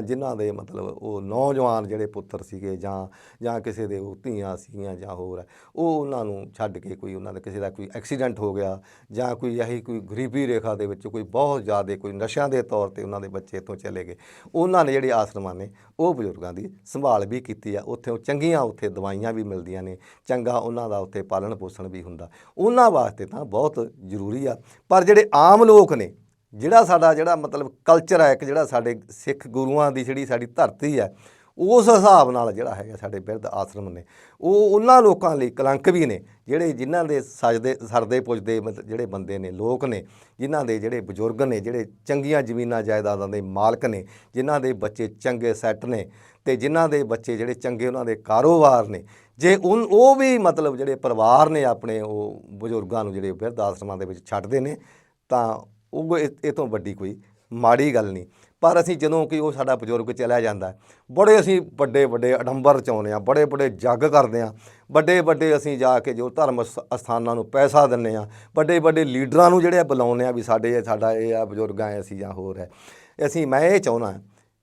ਜਿਨ੍ਹਾਂ ਦੇ ਮਤਲਬ ਉਹ ਨੌਜਵਾਨ ਜਿਹੜੇ ਪੁੱਤਰ ਸੀਗੇ ਜਾਂ ਜਾਂ ਕਿਸੇ ਦੇ ਉਹ ਧੀਆਂ ਸੀਗੀਆਂ ਜਾਂ ਹੋਰ, ਉਹ ਉਹਨਾਂ ਨੂੰ ਛੱਡ ਕੇ ਕੋਈ ਉਹਨਾਂ ਦਾ ਕਿਸੇ ਦਾ ਕੋਈ ਐਕਸੀਡੈਂਟ ਹੋ ਗਿਆ ਜਾਂ ਕੋਈ ਇਹੀ ਕੋਈ ਗਰੀਬੀ ਰੇਖਾ ਦੇ ਵਿੱਚ ਕੋਈ ਬਹੁਤ ਜ਼ਿਆਦਾ ਕੋਈ ਨਸ਼ਿਆਂ ਦੇ ਤੌਰ ਤੇ ਉਹਨਾਂ ਦੇ ਬੱਚੇ ਤੋਂ ਚਲੇ ਗਏ। ਉਹਨਾਂ ਨੇ ਜਿਹੜੇ ਆਸ਼ਰਮਾਂ ਨੇ, ਉਹ ਬਜ਼ੁਰਗਾਂ ਦੀ ਸੰਭਾਲ ਵੀ ਕੀਤੀ ਆ, ਉੱਥੇ ਉਹ ਚੰਗੀਆਂ ਉੱਥੇ ਦਵਾਈਆਂ ਵੀ ਮਿਲਦੀਆਂ ਨੇ, ਚੰਗਾ ਉਹਨਾਂ ਦਾ ਉੱਥੇ ਪਾਲਣ ਪੋਸ਼ਣ ਵੀ ਹੁੰਦਾ। ਉਹਨਾਂ ਵਾਸਤੇ ਤਾਂ ਬਹੁਤ ਜ਼ਰੂਰੀ ਆ, ਪਰ ਜਿਹੜੇ ਆਮ ਲੋਕ ਨੇ ਜਿਹੜਾ ਸਾਡਾ ਜਿਹੜਾ ਮਤਲਬ ਕਲਚਰ ਹੈ ਇੱਕ ਜਿਹੜਾ ਸਾਡੇ ਸਿੱਖ ਗੁਰੂਆਂ ਦੀ ਜਿਹੜੀ ਸਾਡੀ ਧਰਤੀ ਹੈ ਉਸ ਹਿਸਾਬ ਨਾਲ ਜਿਹੜਾ ਹੈਗਾ ਸਾਡੇ ਬਿਰਧ ਆਸ਼ਰਮ ਨੇ। ਉਹ ਉਹਨਾਂ ਲੋਕਾਂ ਲਈ ਕਲੰਕ ਵੀ ਨੇ, ਜਿਹੜੇ ਜਿਨ੍ਹਾਂ ਦੇ ਸਜਦੇ, ਸਰਦੇ ਪੁੱਜਦੇ ਮਤਲਬ ਜਿਹੜੇ ਬੰਦੇ ਨੇ, ਲੋਕ ਨੇ, ਜਿਨ੍ਹਾਂ ਦੇ ਜਿਹੜੇ ਬਜ਼ੁਰਗ ਨੇ, ਜਿਹੜੇ ਚੰਗੀਆਂ ਜ਼ਮੀਨਾਂ ਜਾਇਦਾਦਾਂ ਦੇ ਮਾਲਕ ਨੇ, ਜਿਨ੍ਹਾਂ ਦੇ ਬੱਚੇ ਚੰਗੇ ਸੈੱਟ ਨੇ ਤੇ ਜਿਨ੍ਹਾਂ ਦੇ ਬੱਚੇ ਜਿਹੜੇ ਚੰਗੇ ਉਹਨਾਂ ਦੇ ਕਾਰੋਬਾਰ ਨੇ। ਜੇ ਉਨ, ਉਹ ਵੀ ਮਤਲਬ ਜਿਹੜੇ ਪਰਿਵਾਰ ਨੇ ਆਪਣੇ, ਉਹ ਬਜ਼ੁਰਗਾਂ ਨੂੰ ਜਿਹੜੇ ਬਿਰਧ ਆਸ਼ਰਮਾਂ ਦੇ ਵਿੱਚ ਛੱਡਦੇ ਨੇ, ਤਾਂ ਉਹ ਇਹ ਇਹ ਤੋਂ ਵੱਡੀ ਕੋਈ ਮਾੜੀ ਗੱਲ ਨਹੀਂ। ਪਰ ਅਸੀਂ ਜਦੋਂ ਕਿ ਉਹ ਸਾਡਾ ਬਜ਼ੁਰਗ ਚਲਾ ਜਾਂਦਾ, ਬੜੇ ਅਸੀਂ ਵੱਡੇ ਵੱਡੇ ਅਡੰਬਰ ਚਾਉਂਦੇ ਆ ਬੜੇ ਵੱਡੇ ਜੱਗ ਕਰਦੇ ਆ ਵੱਡੇ ਵੱਡੇ ਅਸੀਂ ਜਾ ਕੇ ਜੋ ਧਰਮ ਸ- ਅਸਥਾਨਾਂ ਨੂੰ ਪੈਸਾ ਦਿੰਨੇ ਆ ਵੱਡੇ ਵੱਡੇ ਲੀਡਰਾਂ ਨੂੰ ਜਿਹੜੇ ਬੁਲਾਉਂਦੇ ਆ ਵੀ ਸਾਡੇ ਇਹ ਸਾਡਾ ਇਹ ਆ ਬਜ਼ੁਰਗਾਂ ਐ ਅਸੀਂ ਜਾਂ ਹੋਰ ਹੈ। ਅਸੀਂ, ਮੈਂ ਇਹ ਚਾਹੁੰਦਾ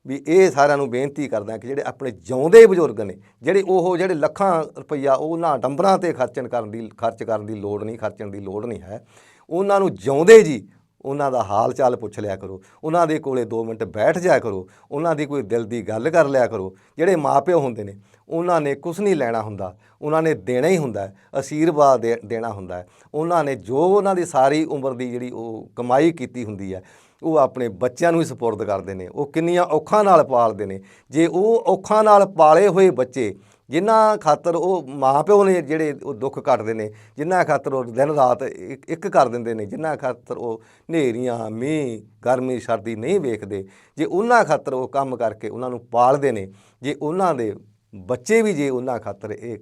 ਵੀ ਇਹ ਸਾਰਿਆਂ ਨੂੰ ਬੇਨਤੀ ਕਰਦਾ ਕਿ ਜਿਹੜੇ ਆਪਣੇ ਜਿਉਂਦੇ ਬਜ਼ੁਰਗ ਨੇ, ਜਿਹੜੇ ਉਹ, ਜਿਹੜੇ ਲੱਖਾਂ ਰੁਪਈਆ ਉਹਨਾਂ ਡੰਬਰਾਂ ਤੇ ਖਰਚਣ ਕਰਨ ਦੀ, ਖਰਚ ਕਰਨ ਦੀ ਲੋੜ ਨਹੀਂ, ਖਰਚਣ ਦੀ ਲੋੜ ਨਹੀਂ ਹੈ, ਉਹਨਾਂ ਨੂੰ ਜਿਉਂਦੇ ਜੀ ਉਹਨਾਂ ਦਾ ਹਾਲ ਚਾਲ ਪੁੱਛ ਲਿਆ ਕਰੋ। ਉਹਨਾਂ ਦੇ ਕੋਲੇ 2 ਮਿੰਟ ਬੈਠ ਜਾਇਆ ਕਰੋ। ਉਹਨਾਂ ਦੀ ਕੋਈ ਦਿਲ ਦੀ ਗੱਲ ਕਰ ਲਿਆ ਕਰੋ। ਜਿਹੜੇ ਮਾਪਿਓ ਹੁੰਦੇ ਨੇ ਉਹਨਾਂ ਨੇ ਕੁਝ ਨਹੀਂ ਲੈਣਾ ਹੁੰਦਾ। ਉਹਨਾਂ ਨੇ ਦੇਣਾ ਹੀ ਹੁੰਦਾ ਹੈ, ਅਸ਼ੀਰਵਾਦ ਦੇ- ਦੇਣਾ ਹੁੰਦਾ ਉਹਨਾਂ ਨੇ ਜੋ ਉਹਨਾਂ ਦੀ ਸਾਰੀ ਉਮਰ ਦੀ ਜਿਹੜੀ ਉਹ ਕਮਾਈ ਕੀਤੀ ਹੁੰਦੀ ਹੈ ਉਹ ਆਪਣੇ ਬੱਚਿਆਂ ਨੂੰ ਹੀ ਸਪੁਰਦ ਕਰਦੇ ਨੇ। ਉਹ ਕਿੰਨੀਆਂ ਔਖਾਂ ਨਾਲ ਪਾਲਦੇ ਨੇ। ਜੇ ਉਹ ਔਖਾਂ ਨਾਲ ਪਾਲੇ ਹੋਏ ਬੱਚੇ ਜਿਨ੍ਹਾਂ ਖਾਤਰ ਉਹ ਮਾਪਿਓ ਨੇ ਜਿਹੜੇ ਉਹ ਦੁੱਖ ਕੱਟਦੇ ਨੇ ਜਿਨ੍ਹਾਂ ਖਾਤਰ ਉਹ ਦਿਨ ਰਾਤ ਇੱਕ ਇੱਕ ਕਰ ਦਿੰਦੇ ਨੇ ਜਿਨ੍ਹਾਂ ਖਾਤਰ ਉਹ ਹਨੇਰੀਆਂ, ਮੀਂਹ, ਗਰਮੀ, ਸਰਦੀ ਨਹੀਂ ਵੇਖਦੇ, ਜੇ ਉਹਨਾਂ ਖਾਤਰ ਉਹ ਕੰਮ ਕਰਕੇ ਉਹਨਾਂ ਨੂੰ ਪਾਲਦੇ ਨੇ, ਜੇ ਉਹਨਾਂ ਦੇ ਬੱਚੇ ਵੀ ਜੇ ਉਹਨਾਂ ਖਾਤਰ ਇਹ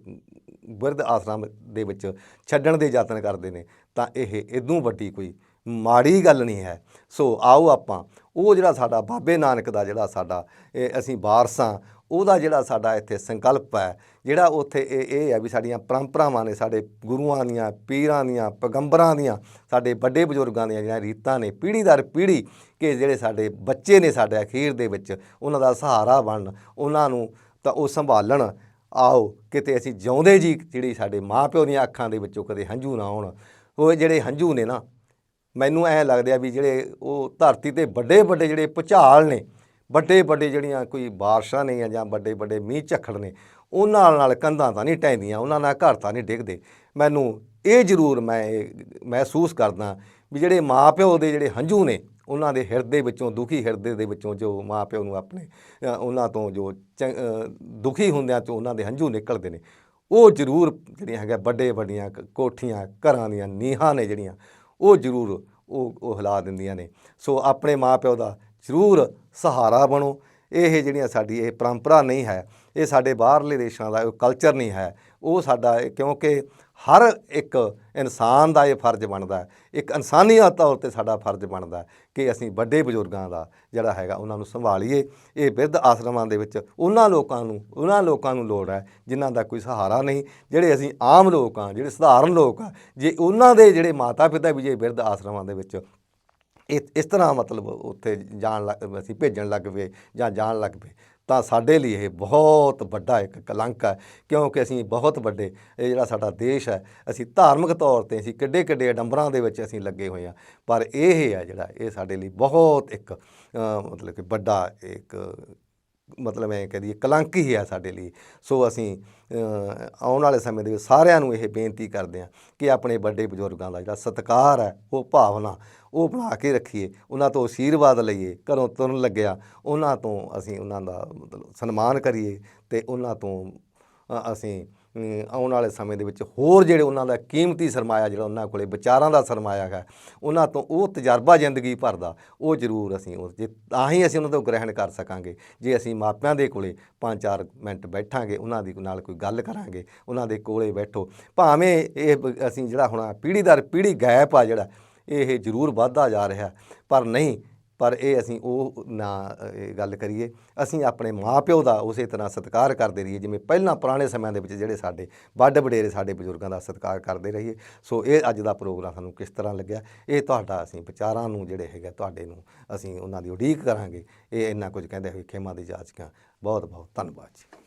ਬਿਰਧ ਆਸ਼ਰਮ ਦੇ ਵਿੱਚ ਛੱਡਣ ਦੇ ਯਤਨ ਕਰਦੇ ਨੇ, ਤਾਂ ਇਹ ਇਦੋਂ ਵੱਡੀ ਕੋਈ ਮਾੜੀ ਗੱਲ ਨਹੀਂ ਹੈ। ਸੋ ਆਓ ਆਪਾਂ, ਉਹ ਜਿਹੜਾ ਸਾਡਾ ਬਾਬੇ ਨਾਨਕ ਦਾ ਜਿਹੜਾ ਸਾਡਾ, ਇਹ ਅਸੀਂ ਵਾਰਸਾਂ ਉਹਦਾ ਜਿਹੜਾ ਸਾਡਾ ਇੱਥੇ ਸੰਕਲਪ ਹੈ, ਜਿਹੜਾ ਉੱਥੇ ਇਹ ਇਹ ਹੈ ਵੀ ਸਾਡੀਆਂ ਪਰੰਪਰਾਵਾਂ ਨੇ, ਸਾਡੇ ਗੁਰੂਆਂ ਦੀਆਂ, ਪੀਰਾਂ ਦੀਆਂ, ਪੈਗੰਬਰਾਂ ਦੀਆਂ, ਸਾਡੇ ਵੱਡੇ ਬਜ਼ੁਰਗਾਂ ਦੀਆਂ ਜਿਹੜੀਆਂ ਰੀਤਾਂ ਨੇ, ਪੀੜ੍ਹੀ ਦਰ ਪੀੜ੍ਹੀ ਕਿ ਜਿਹੜੇ ਸਾਡੇ ਬੱਚੇ ਨੇ ਸਾਡੇ ਅਖੀਰ ਦੇ ਵਿੱਚ, ਉਹਨਾਂ ਦਾ ਸਹਾਰਾ ਬਣਨ, ਉਹਨਾਂ ਨੂੰ ਤਾਂ ਉਹ ਸੰਭਾਲਣ, ਆਓ ਕਿਤੇ ਅਸੀਂ ਜਿਉਂਦੇ ਜੀ, ਜਿਹੜੀ ਸਾਡੇ ਮਾਪਿਓ ਦੀਆਂ ਅੱਖਾਂ ਦੇ ਵਿੱਚੋਂ ਕਦੇ ਹੰਝੂ ਨਾ ਆਉਣ। ਉਹ ਜਿਹੜੇ ਹੰਝੂ ਨੇ ਨਾ, ਮੈਨੂੰ ਐ ਲੱਗਦਾ ਵੀ ਜਿਹੜੇ ਉਹ ਧਰਤੀ ਤੇ ਵੱਡੇ ਵੱਡੇ ਜਿਹੜੇ ਭੁਚਾਲ ਨੇ ਵੱਡੇ ਵੱਡੇ ਜਿਹੜੀਆਂ ਕੋਈ ਬਾਰਿਸ਼ਾਂ ਨੇ ਜਾਂ ਵੱਡੇ ਵੱਡੇ ਮੀਂਹ ਝੱਖੜ ਨੇ ਉਹਨਾਂ ਨਾਲ ਨਾਲ ਕੰਧਾਂ ਤਾਂ ਨਹੀਂ ਢਹਿੰਦੀਆਂ, ਉਹਨਾਂ ਨਾਲ ਘਰ ਤਾਂ ਨਹੀਂ ਡਿੱਗਦੇ। ਮੈਨੂੰ ਇਹ ਜ਼ਰੂਰ ਮੈਂ ਇਹ ਮਹਿਸੂਸ ਕਰਦਾ ਵੀ ਜਿਹੜੇ ਮਾਪਿਓ ਦੇ ਜਿਹੜੇ ਹੰਝੂ ਨੇ, ਉਹਨਾਂ ਦੇ ਹਿਰਦੇ ਵਿੱਚੋਂ, ਦੁਖੀ ਹਿਰਦੇ ਦੇ ਵਿੱਚੋਂ ਜੋ ਮਾਪਿਓ ਨੂੰ ਆਪਣੇ ਉਹਨਾਂ ਤੋਂ ਜੋ ਚੰ- ਦੁਖੀ ਹੁੰਦਿਆਂ ਤੋਂ ਉਹਨਾਂ ਦੇ ਹੰਝੂ ਨਿਕਲਦੇ ਨੇ। ਉਹ ਜ਼ਰੂਰ ਜਿਹੜੀਆਂ ਹੈਗਾ ਵੱਡੇ ਵੱਡੀਆਂ ਕੋਠੀਆਂ, ਘਰਾਂ ਦੀਆਂ ਨੀਹਾਂ ਨੇ ਜਿਹੜੀਆਂ, ਉਹ ਜ਼ਰੂਰ ਉਹ ਉਹ ਹਿਲਾ ਦਿੰਦੀਆਂ ਨੇ। ਸੋ ਆਪਣੇ ਮਾਪਿਓ ਦਾ ਜ਼ਰੂਰ ਸਹਾਰਾ ਬਣੋ। ਇਹ ਜਿਹੜੀਆਂ ਸਾਡੀ ਇਹ ਪਰੰਪਰਾ ਨਹੀਂ ਹੈ, ਇਹ ਸਾਡੇ ਬਾਹਰਲੇ ਦੇਸ਼ਾਂ ਦਾ ਕਲਚਰ ਨਹੀਂ ਹੈ, ਉਹ ਸਾਡਾ ਕਿਉਂਕਿ ਹਰ ਇੱਕ ਇਨਸਾਨ ਦਾ ਇਹ ਫਰਜ਼ ਬਣਦਾ ਇੱਕ ਇਨਸਾਨੀਅਤ ਤੌਰ ਤੇ ਸਾਡਾ ਫਰਜ਼ ਬਣਦਾ ਕਿ ਅਸੀਂ ਵੱਡੇ ਬਜ਼ੁਰਗਾਂ ਦਾ ਜਿਹੜਾ ਹੈਗਾ ਉਹਨਾਂ ਨੂੰ ਸੰਭਾਲੀਏ। ਇਹ ਬਿਰਧ ਆਸ਼ਰਮਾਂ ਦੇ ਵਿੱਚ ਉਹਨਾਂ ਲੋਕਾਂ ਨੂੰ, ਉਹਨਾਂ ਲੋਕਾਂ ਨੂੰ ਲੋੜ ਹੈ ਜਿਨ੍ਹਾਂ ਦਾ ਕੋਈ ਸਹਾਰਾ ਨਹੀਂ। ਜਿਹੜੇ ਅਸੀਂ ਆਮ ਲੋਕ ਆ ਜਿਹੜੇ ਸਧਾਰਨ ਲੋਕ ਆ ਜੇ ਉਹਨਾਂ ਦੇ ਜਿਹੜੇ ਮਾਤਾ ਪਿਤਾ ਵੀ ਜੇ ਬਿਰਧ ਆਸ਼ਰਮਾਂ ਦੇ ਵਿੱਚ ਇਸ ਤਰ੍ਹਾਂ ਮਤਲਬ ਉੱਥੇ ਜਾਣ ਲੱਗ, ਅਸੀਂ ਭੇਜਣ ਲੱਗ ਪਏ ਜਾਂ ਜਾਣ ਲੱਗ ਪਏ। ਤਾਂ ਸਾਡੇ ਲਈ ਇਹ ਬਹੁਤ ਵੱਡਾ ਇੱਕ ਕਲੰਕ ਹੈ, ਕਿਉਂਕਿ ਅਸੀਂ ਬਹੁਤ ਵੱਡੇ, ਇਹ ਜਿਹੜਾ ਸਾਡਾ ਦੇਸ਼ ਹੈ, ਅਸੀਂ ਧਾਰਮਿਕ ਤੌਰ ਤੇ ਅਸੀਂ ਕਿੱਡੇ ਕਿੱਡੇ ਅਡੰਬਰਾਂ ਦੇ ਵਿੱਚ ਅਸੀਂ ਲੱਗੇ ਹੋਏ ਹਾਂ। ਪਰ ਇਹ ਹੈ ਜਿਹੜਾ, ਇਹ ਸਾਡੇ ਲਈ ਬਹੁਤ ਇੱਕ ਮਤਲਬ ਕਿ ਵੱਡਾ ਇੱਕ ਮਤਲਬ ਐ ਕਹਦੀਏ ਕਲੰਕ ਹੀ ਹੈ ਸਾਡੇ ਲਈ। ਸੋ ਅਸੀਂ ਆਉਣ ਵਾਲੇ ਸਮੇਂ ਦੇ ਵਿੱਚ ਸਾਰਿਆਂ ਨੂੰ ਇਹ ਬੇਨਤੀ ਕਰਦੇ ਹਾਂ ਕਿ ਆਪਣੇ ਵੱਡੇ ਬਜ਼ੁਰਗਾਂ ਦਾ ਜਿਹੜਾ ਸਤਿਕਾਰ ਹੈ, ਉਹ ਭਾਵਨਾ ਉਹ ਬਣਾ ਕੇ ਰੱਖੀਏ। ਉਹਨਾਂ ਤੋਂ ਆਸ਼ੀਰਵਾਦ ਲਈਏ, ਘਰੋਂ ਤੁਰਨ ਲੱਗਿਆ, ਉਹਨਾਂ ਤੋਂ ਅਸੀਂ ਉਹਨਾਂ ਦਾ ਮਤਲਬ ਸਨਮਾਨ ਕਰੀਏ ਤੇ ਉਹਨਾਂ ਤੋਂ ਅਸੀਂ ਆਉਣ ਵਾਲੇ ਸਮੇਂ ਦੇ ਵਿੱਚ ਹੋਰ ਜਿਹੜੇ ਉਹਨਾਂ ਦਾ ਕੀਮਤੀ ਸਰਮਾਇਆ ਜਿਹੜਾ ਉਹਨਾਂ ਕੋਲੇ ਵਿਚਾਰਾਂ ਦਾ ਸਰਮਾਇਆ ਹੈ, ਉਹਨਾਂ ਤੋਂ ਉਹ ਤਜਰਬਾ ਜ਼ਿੰਦਗੀ ਭਰ ਦਾ, ਉਹ ਜ਼ਰੂਰ ਅਸੀਂ ਉਸ, ਜੇ ਤਾਂ ਹੀ ਅਸੀਂ ਉਹਨਾਂ ਤੋਂ ਗ੍ਰਹਿਣ ਕਰ ਸਕਾਂਗੇ, ਜੇ ਅਸੀਂ ਮਾਪਿਆਂ ਦੇ ਕੋਲੇ 5-4 ਮਿੰਟ ਬੈਠਾਂਗੇ, ਉਹਨਾਂ ਦੀ ਨਾਲ ਕੋਈ ਗੱਲ ਕਰਾਂਗੇ, ਉਹਨਾਂ ਦੇ ਕੋਲੇ ਬੈਠੋ, ਭਾਵੇਂ ਇਹ ਬ- ਅਸੀਂ ਜਿਹੜਾ ਹੁਣ ਪੀੜ੍ਹੀ ਦਰ ਪੀੜ੍ਹੀ ਗੈਪ ਆ ਜਿਹੜਾ, ਇਹ ਜ਼ਰੂਰ ਵੱਧਦਾ ਜਾ ਰਿਹਾ, ਪਰ ਨਹੀਂ ਪਰ ਇਹ ਅਸੀਂ ਉਹ ਨਾ ਇਹ ਗੱਲ ਕਰੀਏ, ਅਸੀਂ ਆਪਣੇ ਮਾਪਿਓ ਦਾ ਉਸੇ ਤਰ੍ਹਾਂ ਸਤਿਕਾਰ ਕਰਦੇ ਰਹੀਏ, ਜਿਵੇਂ ਪਹਿਲਾਂ ਪੁਰਾਣੇ ਸਮਿਆਂ ਦੇ ਵਿੱਚ ਜਿਹੜੇ ਸਾਡੇ ਵੱਡ ਵਡੇਰੇ ਸਾਡੇ ਬਜ਼ੁਰਗਾਂ ਦਾ ਸਤਿਕਾਰ ਕਰਦੇ ਰਹੀਏ। ਸੋ ਇਹ ਅੱਜ ਦਾ ਪ੍ਰੋਗਰਾਮ ਸਾਨੂੰ ਕਿਸ ਤਰ੍ਹਾਂ ਲੱਗਿਆ, ਇਹ ਤੁਹਾਡਾ ਅਸੀਂ ਵਿਚਾਰਾਂ ਨੂੰ ਜਿਹੜੇ ਹੈਗਾ ਤੁਹਾਡੇ ਨੂੰ ਅਸੀਂ ਉਹਨਾਂ ਦੀ ਉਡੀਕ ਕਰਾਂਗੇ। ਇਹ ਇੰਨਾ ਕੁਝ ਕਹਿੰਦੇ ਹੋਏ ਖੇਮਾ ਦੀ ਜਾਚਕਾਂ ਬਹੁਤ ਬਹੁਤ ਧੰਨਵਾਦ ਜੀ।